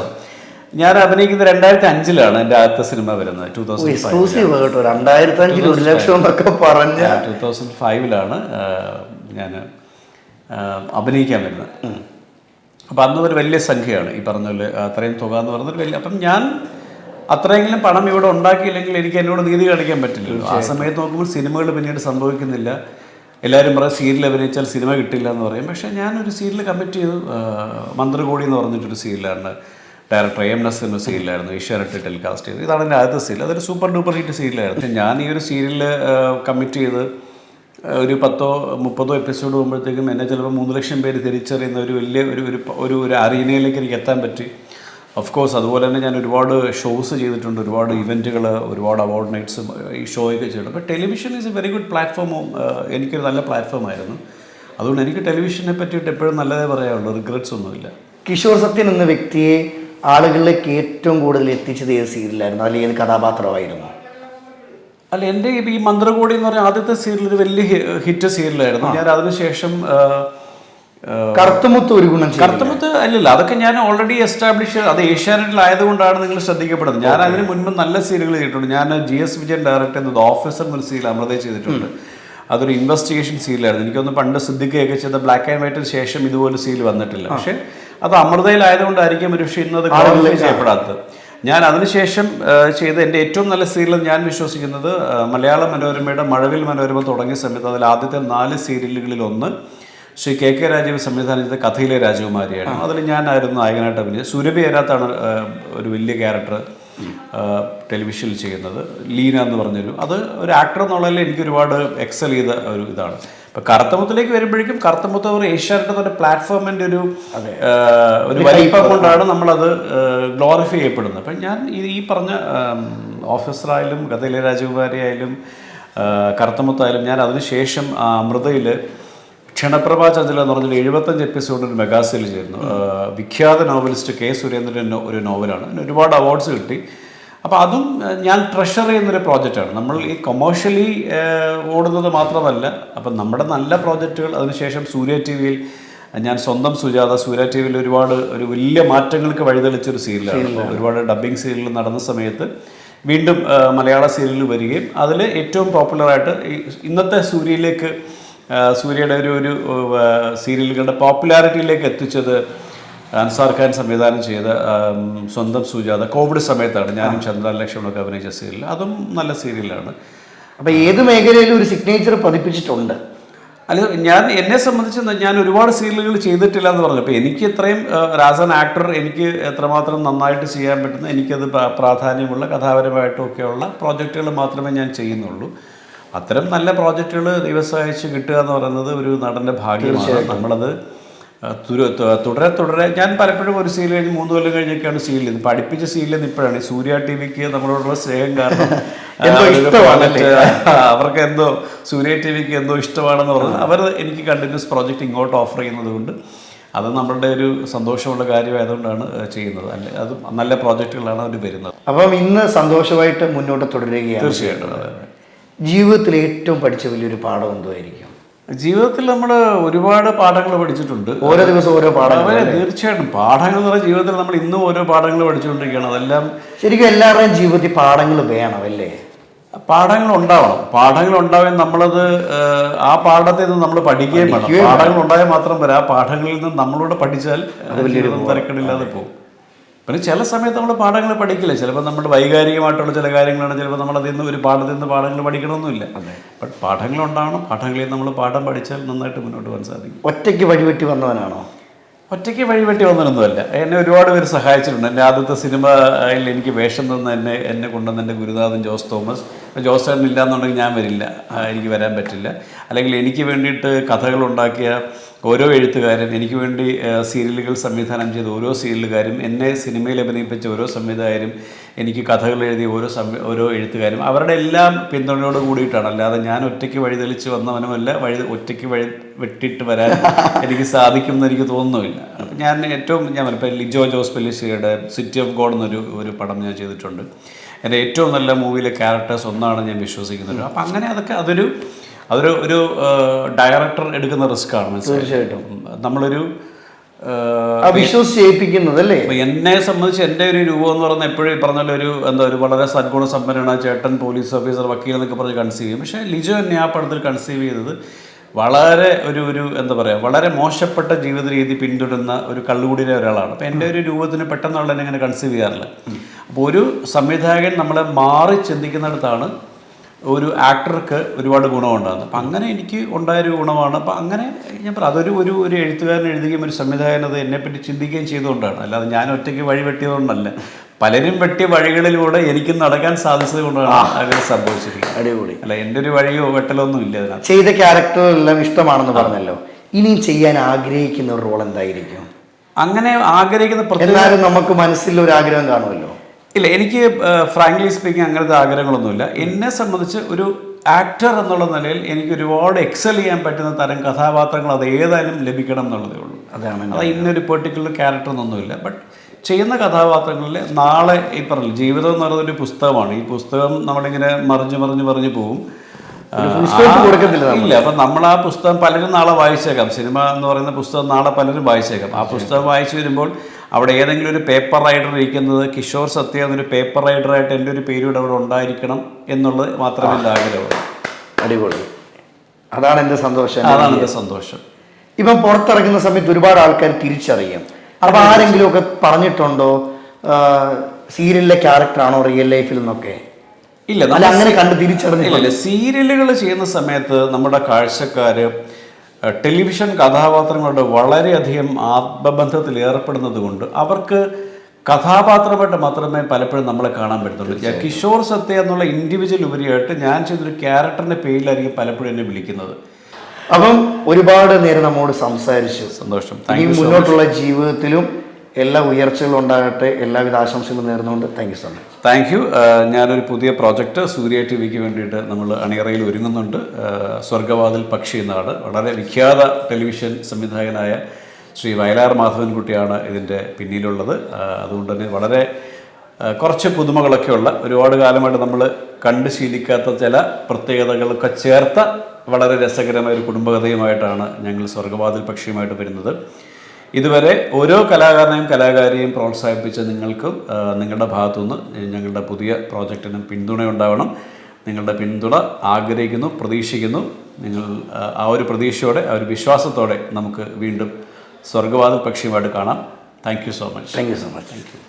ഞാൻ അഭിനയിക്കുന്നത് രണ്ടായിരത്തി അഞ്ചിലാണ് എന്റെ ആദ്യത്തെ സിനിമ വരുന്നത് ടൂ തൗസൻഡ് എക്സ്ക്ലൂസീവ് കേട്ടോ രണ്ടായിരത്തി അഞ്ചിൽ ഒരു ലക്ഷം എന്നൊക്കെ പറഞ്ഞ. ടൂ തൗസൻഡ് ഫൈവിലാണ് ഞാൻ അഭിനയിക്കാൻ വരുന്നത്. അപ്പം അന്ന് ഒരു വലിയ സംഖ്യയാണ് ഈ പറഞ്ഞ പോലെ അത്രയും തുക എന്ന് പറഞ്ഞൊരു വലിയ അപ്പം ഞാൻ അത്രയെങ്കിലും പണം ഇവിടെ ഉണ്ടാക്കിയില്ലെങ്കിൽ എനിക്ക് എന്നോട് നീതി കാണിക്കാൻ പറ്റില്ല ആ സമയത്ത് നോക്കുമ്പോൾ സിനിമകൾ പിന്നീട് സംഭവിക്കുന്നില്ല. എല്ലാവരും പറയും സീരിയൽ അഭിനയിച്ചാൽ സിനിമ കിട്ടില്ല എന്ന് പറയും. പക്ഷേ ഞാനൊരു സീരിയൽ കമ്മിറ്റ് ചെയ്തു. മന്ത്രകോടി എന്ന് പറഞ്ഞിട്ടൊരു സീരിയലാണ്. ഡയറക്ടർ എം എസ് എന്ന സീരിയലായിരുന്നു. ഈശ്വരട്ട് ടെലികാസ്റ്റ് ചെയ്തത് ഇതാണ് എന്റെ ആദ്യത്തെ സീരിയൽ. അതൊരു സൂപ്പർ ഡൂപ്പർ ഹിറ്റ് സീരിയലായിരുന്നു. ഞാൻ ഈ ഒരു സീരിയൽ കമ്മിറ്റ് ചെയ്ത് ഒരു പത്തോ മുപ്പതോ എപ്പിസോഡ് പോകുമ്പോഴത്തേക്കും എന്നെ ചിലപ്പോൾ മൂന്ന് ലക്ഷം പേര് തിരിച്ചറിയുന്ന ഒരു വലിയ ഒരു ഒരു ഒരു അറീനയിലേക്ക് എനിക്ക് എത്താൻ പറ്റി. ഓഫ് കോഴ്സ് അതുപോലെ തന്നെ ഞാൻ ഒരുപാട് ഷോസ് ചെയ്തിട്ടുണ്ട് ഒരുപാട് ഇവന്റുകൾ ഒരുപാട് അവാർഡ് നൈറ്റ്സും ഈ ഷോയൊക്കെ ചെയ്തിട്ടുണ്ട്. അപ്പോൾ television is a very good പ്ലാറ്റ്ഫോമും എനിക്കൊരു നല്ല പ്ലാറ്റ്ഫോമായിരുന്നു അതുകൊണ്ട് എനിക്ക് ടെലിവിഷനെ പറ്റിയിട്ട് എപ്പോഴും നല്ലതേ പറയാനുള്ളൂ റിഗ്രറ്റ്സ് ഒന്നുമില്ല. കിഷോർ സത്യൻ എന്ന വ്യക്തിയെ ആളുകളിലേക്ക് ഏറ്റവും കൂടുതൽ എത്തിച്ചത് ഏത് സീരിയലായിരുന്നു അല്ലെങ്കിൽ ഏത് കഥാപാത്രമായിരുന്നു? അല്ല എന്റെ ഈ- ഈ മന്ത്രകോടി എന്ന് പറഞ്ഞ ആദ്യത്തെ സീരിയൽ ഒരു വലിയ ഹിറ്റ് സീരിയലായിരുന്നു. ഞാൻ അതിനുശേഷം കറുത്തുമുത്ത് ഒരു ഗുണം ചെയ്തു കർത്തമത്ത് അല്ലല്ല അതൊക്കെ ഞാൻ ഓൾറെഡി എസ്റ്റാബ്ലിഷ് അത് ഏഷ്യാനെറ്റിലായതുകൊണ്ടാണ് നിങ്ങൾ ശ്രദ്ധിക്കപ്പെടുന്നത്. ഞാൻ അതിന് മുൻപ് നല്ല സീരിയലുകൾ ചെയ്തിട്ടുണ്ട്. ഞാൻ ജി എസ് വിജയൻ ഡയറക്ട് ചെയ്തത് ഓഫീസർ എന്നൊരു സീരിയൽ അമൃതയിൽ ചെയ്തിട്ടുണ്ട്. അതൊരു ഇൻവെസ്റ്റിഗേഷൻ സീരിയലായിരുന്നു എനിക്കൊന്ന് പണ്ട് സിദ്ദിഖയൊക്കെ ചെയ്ത ബ്ലാക്ക് ആൻഡ് വൈറ്റിന് ശേഷം ഇതുപോലെ സീരിയൽ വന്നിട്ടില്ല. പക്ഷേ അത് അമൃതയിലായതുകൊണ്ടായിരിക്കും ഒരു പക്ഷേ ഇന്നത് ചെയ്യപ്പെടാത്തത്. ഞാൻ അതിനുശേഷം ചെയ്ത എന്റെ ഏറ്റവും നല്ല സീരിയൽ ഞാൻ വിശ്വസിക്കുന്നത് മലയാള മനോരമയുടെ മഴവിൽ മനോരമ തുടങ്ങിയ സമയത്ത് അതിൽ ആദ്യത്തെ നാല് സീരിയലുകളിൽ ഒന്ന് ശ്രീ കെ കെ രാജീവ് സംവിധാനം ചെയ്ത കഥയിലെ രാജകുമാരിയാണ്. അതിൽ ഞാനായിരുന്നു നായകനായിട്ട് അഭിനയിച്ചത്. സുരഭി അതിനകത്താണ് ഒരു വലിയ ക്യാരക്ടർ ടെലിവിഷനിൽ ചെയ്യുന്നത്. ലീന എന്ന് പറഞ്ഞൊരു അത് ഒരു ആക്ടർ എന്നുള്ളതിൽ എനിക്ക് ഒരുപാട് എക്സൽ ചെയ്ത ഒരു ഇതാണ്. ഇപ്പം കറുത്തമുത്തിലേക്ക് വരുമ്പോഴേക്കും കറുത്തമുത്ത് ഒരു ഏഷ്യാനെറ്റ് എന്നൊരു പ്ലാറ്റ്ഫോമിന്റെ ഒരു ഒരു വലിപ്പം കൊണ്ടാണ് നമ്മളത് ഗ്ലോറിഫൈ ചെയ്യപ്പെടുന്നത്. അപ്പം ഞാൻ ഈ ഈ പറഞ്ഞ ഓഫീസറായാലും കഥയിലെ രാജകുമാരി ആയാലും കറുത്തമുത്തായാലും ഞാൻ അതിനുശേഷം അമൃതയിൽ ക്ഷണപ്രഭ ചന്ദ്ര എന്ന് പറഞ്ഞൊരു എഴുപത്തഞ്ച് എപ്പിസോഡ് ഒരു മെഗാസിൽ ചേർന്നു വിഖ്യാത നോവലിസ്റ്റ് കെ സുരേന്ദ്രൻ ഒരു നോവലാണ്. അതിന് ഒരുപാട് അവാർഡ്സ് കിട്ടി. അപ്പോൾ അതും ഞാൻ ട്രഷർ ചെയ്യുന്നൊരു പ്രോജക്റ്റാണ് നമ്മൾ ഈ കൊമേഴ്ഷ്യലി ഓടുന്നത് മാത്രമല്ല അപ്പം നമ്മുടെ നല്ല പ്രോജക്റ്റുകൾ അതിനുശേഷം സൂര്യ ടി വിയിൽ ഞാൻ സ്വന്തം സുജാത സൂര്യ ടി വിയിൽ ഒരുപാട് ഒരു വലിയ മാറ്റങ്ങൾക്ക് വഴിതെളിച്ചൊരു സീരിയലാണ് ഒരുപാട് ഡബ്ബിംഗ് സീരിയൽ നടന്ന സമയത്ത് വീണ്ടും മലയാള സീരിയലിൽ വരികയും അതിൽ ഏറ്റവും പോപ്പുലറായിട്ട് ഇന്നത്തെ സൂര്യയിലേക്ക് സൂര്യയുടെ ഒരു ഒരു സീരിയലുകളുടെ പോപ്പുലാരിറ്റിയിലേക്ക് എത്തിച്ചത് അൻസാർ ഖാൻ സംവിധാനം ചെയ്ത സ്വന്തം സുജാത കോവിഡ് സമയത്താണ്. ഞാനും ചന്ദ്ര ലക്ഷ്മണൊക്കെ അഭിനയിച്ച സീരിയൽ. അതും നല്ല സീരിയലാണ്. അപ്പോൾ ഏത് മേഖലയിലും ഒരു സിഗ്നേച്ചർ പതിപ്പിച്ചിട്ടുണ്ട്? അല്ല ഞാൻ എന്നെ സംബന്ധിച്ച് ഞാൻ ഒരുപാട് സീരിയലുകൾ ചെയ്തിട്ടില്ല എന്ന് പറഞ്ഞു. അപ്പോൾ എനിക്ക് ഇത്രയും ആസ് ആൻ ആക്ടർ എനിക്ക് എത്രമാത്രം നന്നായിട്ട് ചെയ്യാൻ പറ്റുന്ന എനിക്കത് പ്ര- പ്രാധാന്യമുള്ള കഥാപരമായിട്ടും ഒക്കെയുള്ള പ്രോജക്റ്റുകൾ മാത്രമേ ഞാൻ ചെയ്യുന്നുള്ളൂ. അത്തരം നല്ല പ്രോജക്റ്റുകൾ ദിവസമയച്ച് കിട്ടുക എന്ന് പറയുന്നത് ഒരു നടന്റെ ഭാഗ്യമാണ്. നമ്മളത് തുടരെ തുടരെ ഞാൻ പലപ്പോഴും ഒരു സീരിയൽ കഴിഞ്ഞ് മൂന്ന് കൊല്ലം കഴിഞ്ഞൊക്കെയാണ് സീരിയൽ ചെയ്യുന്നത്. പഠിപ്പിച്ച സീരിയൽ ഇപ്പോഴാണ്. സൂര്യ ടി വിക്ക് നമ്മളോടുള്ള സ്നേഹം കാരണം അവർക്ക് എന്തോ സൂര്യ ടി വിക്ക് എന്തോ ഇഷ്ടമാണെന്ന് പറഞ്ഞു അവർ എനിക്ക് കണ്ടിന്യൂസ് പ്രോജക്റ്റ് ഇങ്ങോട്ട് ഓഫർ ചെയ്യുന്നത് കൊണ്ട് അത് നമ്മളുടെ ഒരു സന്തോഷമുള്ള കാര്യമായതുകൊണ്ടാണ് ചെയ്യുന്നത്. അല്ല അത് നല്ല പ്രോജക്റ്റുകളാണ് അവർ വരുന്നത്. അപ്പം ഇന്ന് സന്തോഷമായിട്ട് മുന്നോട്ട് തുടരുകയാണ്. തീർച്ചയായിട്ടും. ജീവിതത്തിൽ ഏറ്റവും പഠിച്ച വലിയൊരു പാഠം എന്തുമായിരിക്കും ജീവിതത്തിൽ നമ്മൾ ഒരുപാട് പാഠങ്ങൾ പഠിച്ചിട്ടുണ്ട്. ഓരോ ദിവസം ഓരോ പാഠങ്ങൾ തീർച്ചയായിട്ടും പാഠങ്ങൾ എന്ന് പറഞ്ഞാൽ ജീവിതത്തിൽ നമ്മൾ ഇന്നും ഓരോ പാഠങ്ങൾ പഠിച്ചുകൊണ്ടിരിക്കുകയാണ്. അതെല്ലാം ശരിക്കും എല്ലാവരുടെയും ജീവിതത്തിൽ പാഠങ്ങൾ വേണം അല്ലേ? പാഠങ്ങൾ ഉണ്ടാവണം. പാഠങ്ങൾ ഉണ്ടാവാൻ നമ്മളത് ആ പാഠത്തിൽ നിന്ന് നമ്മൾ പഠിക്കുകയും വേണം. പാഠങ്ങൾ ഉണ്ടായാൽ മാത്രം പോരാ. ആ പാഠങ്ങളിൽ നിന്ന് നമ്മളോട് പഠിച്ചാൽ ജീവിതം തിരക്കടില്ലാതെ പോകും. പിന്നെ ചില സമയത്ത് നമ്മൾ പാഠങ്ങൾ പഠിക്കില്ല. ചിലപ്പോൾ നമ്മൾ വൈകാരികമായിട്ടുള്ള ചില കാര്യങ്ങളാണ്. ചിലപ്പോൾ നമ്മൾ അതിൽ നിന്ന് ഒരു പാഠത്തിൽ നിന്ന് പാഠങ്ങൾ പഠിക്കണമെന്നില്ല ബട്ട് പാഠങ്ങൾ ഉണ്ടാവണം പാഠങ്ങളിൽ നമ്മൾ പാഠം പഠിച്ചാൽ നന്നായിട്ട് മുന്നോട്ട് പോകാൻ സാധിക്കും. ഒറ്റയ്ക്ക് വഴിപറ്റി വന്നവനാണോ? ഒറ്റയ്ക്ക് വഴിപറ്റി വന്നതൊന്നുമല്ല എന്നെ ഒരുപാട് പേര് സഹായിച്ചിട്ടുണ്ട്. എന്റെ ആദ്യത്തെ സിനിമയിൽ എനിക്ക് വേഷം തന്ന എന്നെ എന്നെ കൊണ്ടുവന്ന എന്റെ ഗുരുനാഥൻ ജോസ് തോമസ്. ജോസ് ചേട്ടൻ ഇല്ല എന്നുണ്ടെങ്കിൽ ഞാൻ വരില്ല. എനിക്ക് വരാൻ പറ്റില്ല. അല്ലെങ്കിൽ എനിക്ക് വേണ്ടിയിട്ട് കഥകൾ ഉണ്ടാക്കിയ ഓരോ എഴുത്തുകാരും എനിക്ക് വേണ്ടി സീരിയലുകൾ സംവിധാനം ചെയ്ത ഓരോ സീരിയലുകാരും എന്നെ സിനിമയിൽ അഭിനയിപ്പിച്ച ഓരോ സംവിധായകരും എനിക്ക് കഥകൾ എഴുതിയ ഓരോ ഓരോ എഴുത്തുകാരും അവരുടെ എല്ലാം പിന്തുണയോട് കൂടിയിട്ടാണ്. അല്ലാതെ ഞാൻ ഒറ്റയ്ക്ക് വഴിതെളിച്ച് വന്നവനുമല്ല വഴി ഒറ്റയ്ക്ക് വഴി വെട്ടിയിട്ട് വരാൻ എനിക്ക് സാധിക്കും എന്ന് എനിക്ക് തോന്നുന്നില്ല. അപ്പം ഞാൻ ഏറ്റവും ഞാൻ പറഞ്ഞപ്പോൾ ലിജോ ജോസ് പെല്ലിശ്ശേരിയുടെ സിറ്റി ഓഫ് ഗോഡ് എന്നൊരു ഒരു പടം ഞാൻ ചെയ്തിട്ടുണ്ട്. എന്റെ ഏറ്റവും നല്ല മൂവിയിലെ ക്യാരക്ടേഴ്സ് ഒന്നാണ് ഞാൻ വിശ്വസിക്കുന്നത്. അപ്പം അങ്ങനെ അതൊക്കെ അതൊരു അതൊരു ഒരു ഡയറക്ടർ എടുക്കുന്ന റിസ്ക് ആണ് തീർച്ചയായിട്ടും. നമ്മളൊരു ആ, ആ വിശ്വസിച്ച് ചെയ്യിപ്പിക്കുന്നത് അല്ലേ എന്നെ സംബന്ധിച്ച് എന്റെ ഒരു രൂപം എന്ന് പറയുന്നത് എപ്പോഴും ഈ പറഞ്ഞ ഒരു എന്താ ഒരു വളരെ സദ്ഗുണ സമ്പന്നനാണ് ചേട്ടൻ പോലീസ് ഓഫീസർ വക്കീൽ എന്നൊക്കെ പറഞ്ഞ് കൺസീവ് ചെയ്യും. പക്ഷേ ലിജോ എന്നെ ആ പടത്തിൽ കൺസീവ് ചെയ്തത് വളരെ ഒരു ഒരു എന്താ പറയുക വളരെ മോശപ്പെട്ട ജീവിത രീതി പിന്തുടരുന്ന ഒരു കള്ളുകൂടിയിലെ ഒരാളാണ്. അപ്പോൾ എന്റെ ഒരു രൂപത്തിന് പെട്ടെന്നുള്ള എന്നെ അങ്ങനെ കൺസീവ് ചെയ്യാറില്ല. അപ്പോൾ ഒരു സംവിധായകൻ നമ്മളെ മാറി ചിന്തിക്കുന്നിടത്താണ് ഒരു ആക്ടർക്ക് ഒരുപാട് ഗുണമുണ്ടാകുന്നത് അപ്പം അങ്ങനെ എനിക്ക് ഉണ്ടായൊരു ഗുണമാണ്. അപ്പം അങ്ങനെ ഞാൻ പറ അതൊരു ഒരു ഒരു എഴുത്തുകാരൻ എഴുതുകയും ഒരു സംവിധായകൻ അത് എന്നെപ്പറ്റി ചിന്തിക്കുകയും ചെയ്തുകൊണ്ടാണ്. അല്ലാതെ ഞാൻ ഒറ്റയ്ക്ക് വഴി വെട്ടിയതുകൊണ്ടല്ല. പലരും വെട്ടിയ വഴികളിലൂടെ എനിക്ക് നടക്കാൻ സാധിച്ചത് കൊണ്ടാണ് അങ്ങനെ സംഭവിച്ചിരിക്കുന്നത് അടിപൊളി. അല്ല എന്റെ ഒരു വഴിയോ വെട്ടലോ ഒന്നും ഇല്ല അതിനകത്ത്. ചെയ്ത ക്യാരക്ടറെല്ലാം ഇഷ്ടമാണെന്ന് പറഞ്ഞല്ലോ. ഇനിയും ചെയ്യാൻ ആഗ്രഹിക്കുന്ന ഒരു റോൾ എന്തായിരിക്കും? അങ്ങനെ ആഗ്രഹിക്കുന്ന എല്ലാവരും നമുക്ക് മനസ്സിൽ ഒരു ആഗ്രഹം കാണുമല്ലോ. ഇല്ല എനിക്ക് ഫ്രാങ്ക്ലി സ്പീക്കിംഗ് അങ്ങനത്തെ ആഗ്രഹങ്ങളൊന്നുമില്ല. എന്നെ സംബന്ധിച്ച് ഒരു ആക്ടർ എന്നുള്ള നിലയിൽ എനിക്ക് ഒരുപാട് എക്സൽ ചെയ്യാൻ പറ്റുന്ന തരം കഥാപാത്രങ്ങൾ അത് ഏതായാലും ലഭിക്കണം എന്നുള്ളതേ ഉള്ളൂ. അതാണ് അത് ഇന്നൊരു പെർട്ടിക്കുലർ ക്യാരക്ടർ എന്നൊന്നുമില്ല ബട്ട് ചെയ്യുന്ന കഥാപാത്രങ്ങളിൽ നാളെ ഈ പറഞ്ഞു ജീവിതം എന്ന് പറയുന്നത് ഒരു പുസ്തകമാണ്. ഈ പുസ്തകം നമ്മളിങ്ങനെ മറിഞ്ഞ് മറിഞ്ഞ് മറിഞ്ഞ് നമ്മൾ. ഇല്ല അപ്പം നമ്മൾ ആ പുസ്തകം പലരും നാളെ വായിച്ചേക്കാം. സിനിമ എന്ന് പറയുന്ന പുസ്തകം നാളെ പലരും വായിച്ചേക്കാം. ആ പുസ്തകം വായിച്ചു വരുമ്പോൾ അവിടെ ഏതെങ്കിലും ഒരു പേപ്പർ റൈഡർ ഇരിക്കുന്നത് കിഷോർ സത്യ എന്നൊരു പേപ്പർ റൈഡറായിട്ട് എന്റെ ഒരു പേര് അവിടെ ഉണ്ടായിരിക്കണം എന്നുള്ളത് മാത്രമേ എന്റെ ആഗ്രഹമുള്ളൂ അടിപൊളി. അതാണ് എന്റെ സന്തോഷം. അതാണ് എന്റെ സന്തോഷം. ഇപ്പം പുറത്തിറങ്ങുന്ന സമയത്ത് ഒരുപാട് ആൾക്കാർ തിരിച്ചറിയും. അപ്പോൾ ആരെങ്കിലും ഒക്കെ പറഞ്ഞിട്ടുണ്ടോ സീരിയലിലെ ക്യാരക്ടറാണോ റിയൽ ലൈഫിൽ നിന്നൊക്കെ ഇല്ല അങ്ങനെ കണ്ട് തിരിച്ചറിഞ്ഞില്ല സീരിയലുകൾ ചെയ്യുന്ന സമയത്ത് നമ്മുടെ കാഴ്ചക്കാര് അഹ് ടെലിവിഷൻ കഥാപാത്രങ്ങളുടെ വളരെയധികം ആത്മബന്ധത്തിൽ ഏർപ്പെടുന്നത് കൊണ്ട് അവർക്ക് കഥാപാത്രമായിട്ട് മാത്രമേ പലപ്പോഴും നമ്മളെ കാണാൻ പറ്റത്തുള്ളൂ. കിഷോർ സത്യ എന്നുള്ള ഇൻഡിവിജ്വൽ ഉപരിയായിട്ട് ഞാൻ ചെയ്തൊരു ക്യാരക്ടറിന്റെ പേരിലായിരിക്കും പലപ്പോഴും എന്നെ വിളിക്കുന്നത്. അപ്പം ഒരുപാട് നേരം നമ്മോട് സംസാരിച്ചു. സന്തോഷം. മുന്നോട്ടുള്ള ജീവിതത്തിലും എല്ലാ ഉയർച്ചകളും ഉണ്ടാകട്ടെ. എല്ലാവിധ ആശംസകളും നേർന്നുകൊണ്ട് thank you so much thank you ഞാനൊരു പുതിയ പ്രോജക്റ്റ് സൂര്യ ടി വിക്ക് വേണ്ടിയിട്ട് നമ്മൾ അണിയറയിൽ ഒരുങ്ങുന്നുണ്ട്. ആഹ് സ്വർഗവാതിൽ പക്ഷി എന്നാണ്. വളരെ വിഖ്യാത ടെലിവിഷൻ സംവിധായകനായ ശ്രീ വയലാർ മാധവൻകുട്ടിയാണ് ഇതിന്റെ പിന്നിലുള്ളത്. അതുകൊണ്ട് തന്നെ വളരെ കുറച്ച് കുറച്ച് പുതുമകളൊക്കെയുള്ള ഒരുപാട് കാലമായിട്ട് നമ്മൾ കണ്ട് ശീലിക്കാത്ത ചില പ്രത്യേകതകളൊക്കെ ചേർത്ത വളരെ രസകരമായ ഒരു കുടുംബകഥയുമായിട്ടാണ് ഞങ്ങൾ സ്വർഗവാതിൽ പക്ഷിയുമായിട്ട് വരുന്നത്. ഇതുവരെ ഓരോ കലാകാരനെയും കലാകാരിയെയും പ്രോത്സാഹിപ്പിച്ച നിങ്ങൾക്കും നിങ്ങളുടെ ഭാഗത്തുനിന്ന് ഞങ്ങളുടെ പുതിയ പ്രോജക്റ്റിനും പിന്തുണയുണ്ടാവണം നിങ്ങളുടെ പിന്തുണ ആഗ്രഹിക്കുന്നു പ്രതീക്ഷിക്കുന്നു. നിങ്ങൾ ആ, ഒരു പ്രതീക്ഷയോടെ ആ ഒരു വിശ്വാസത്തോടെ നമുക്ക് വീണ്ടും സ്വർഗവാദ പക്ഷിയുമായിട്ട് കാണാം. Thank you so much thank you so much thank you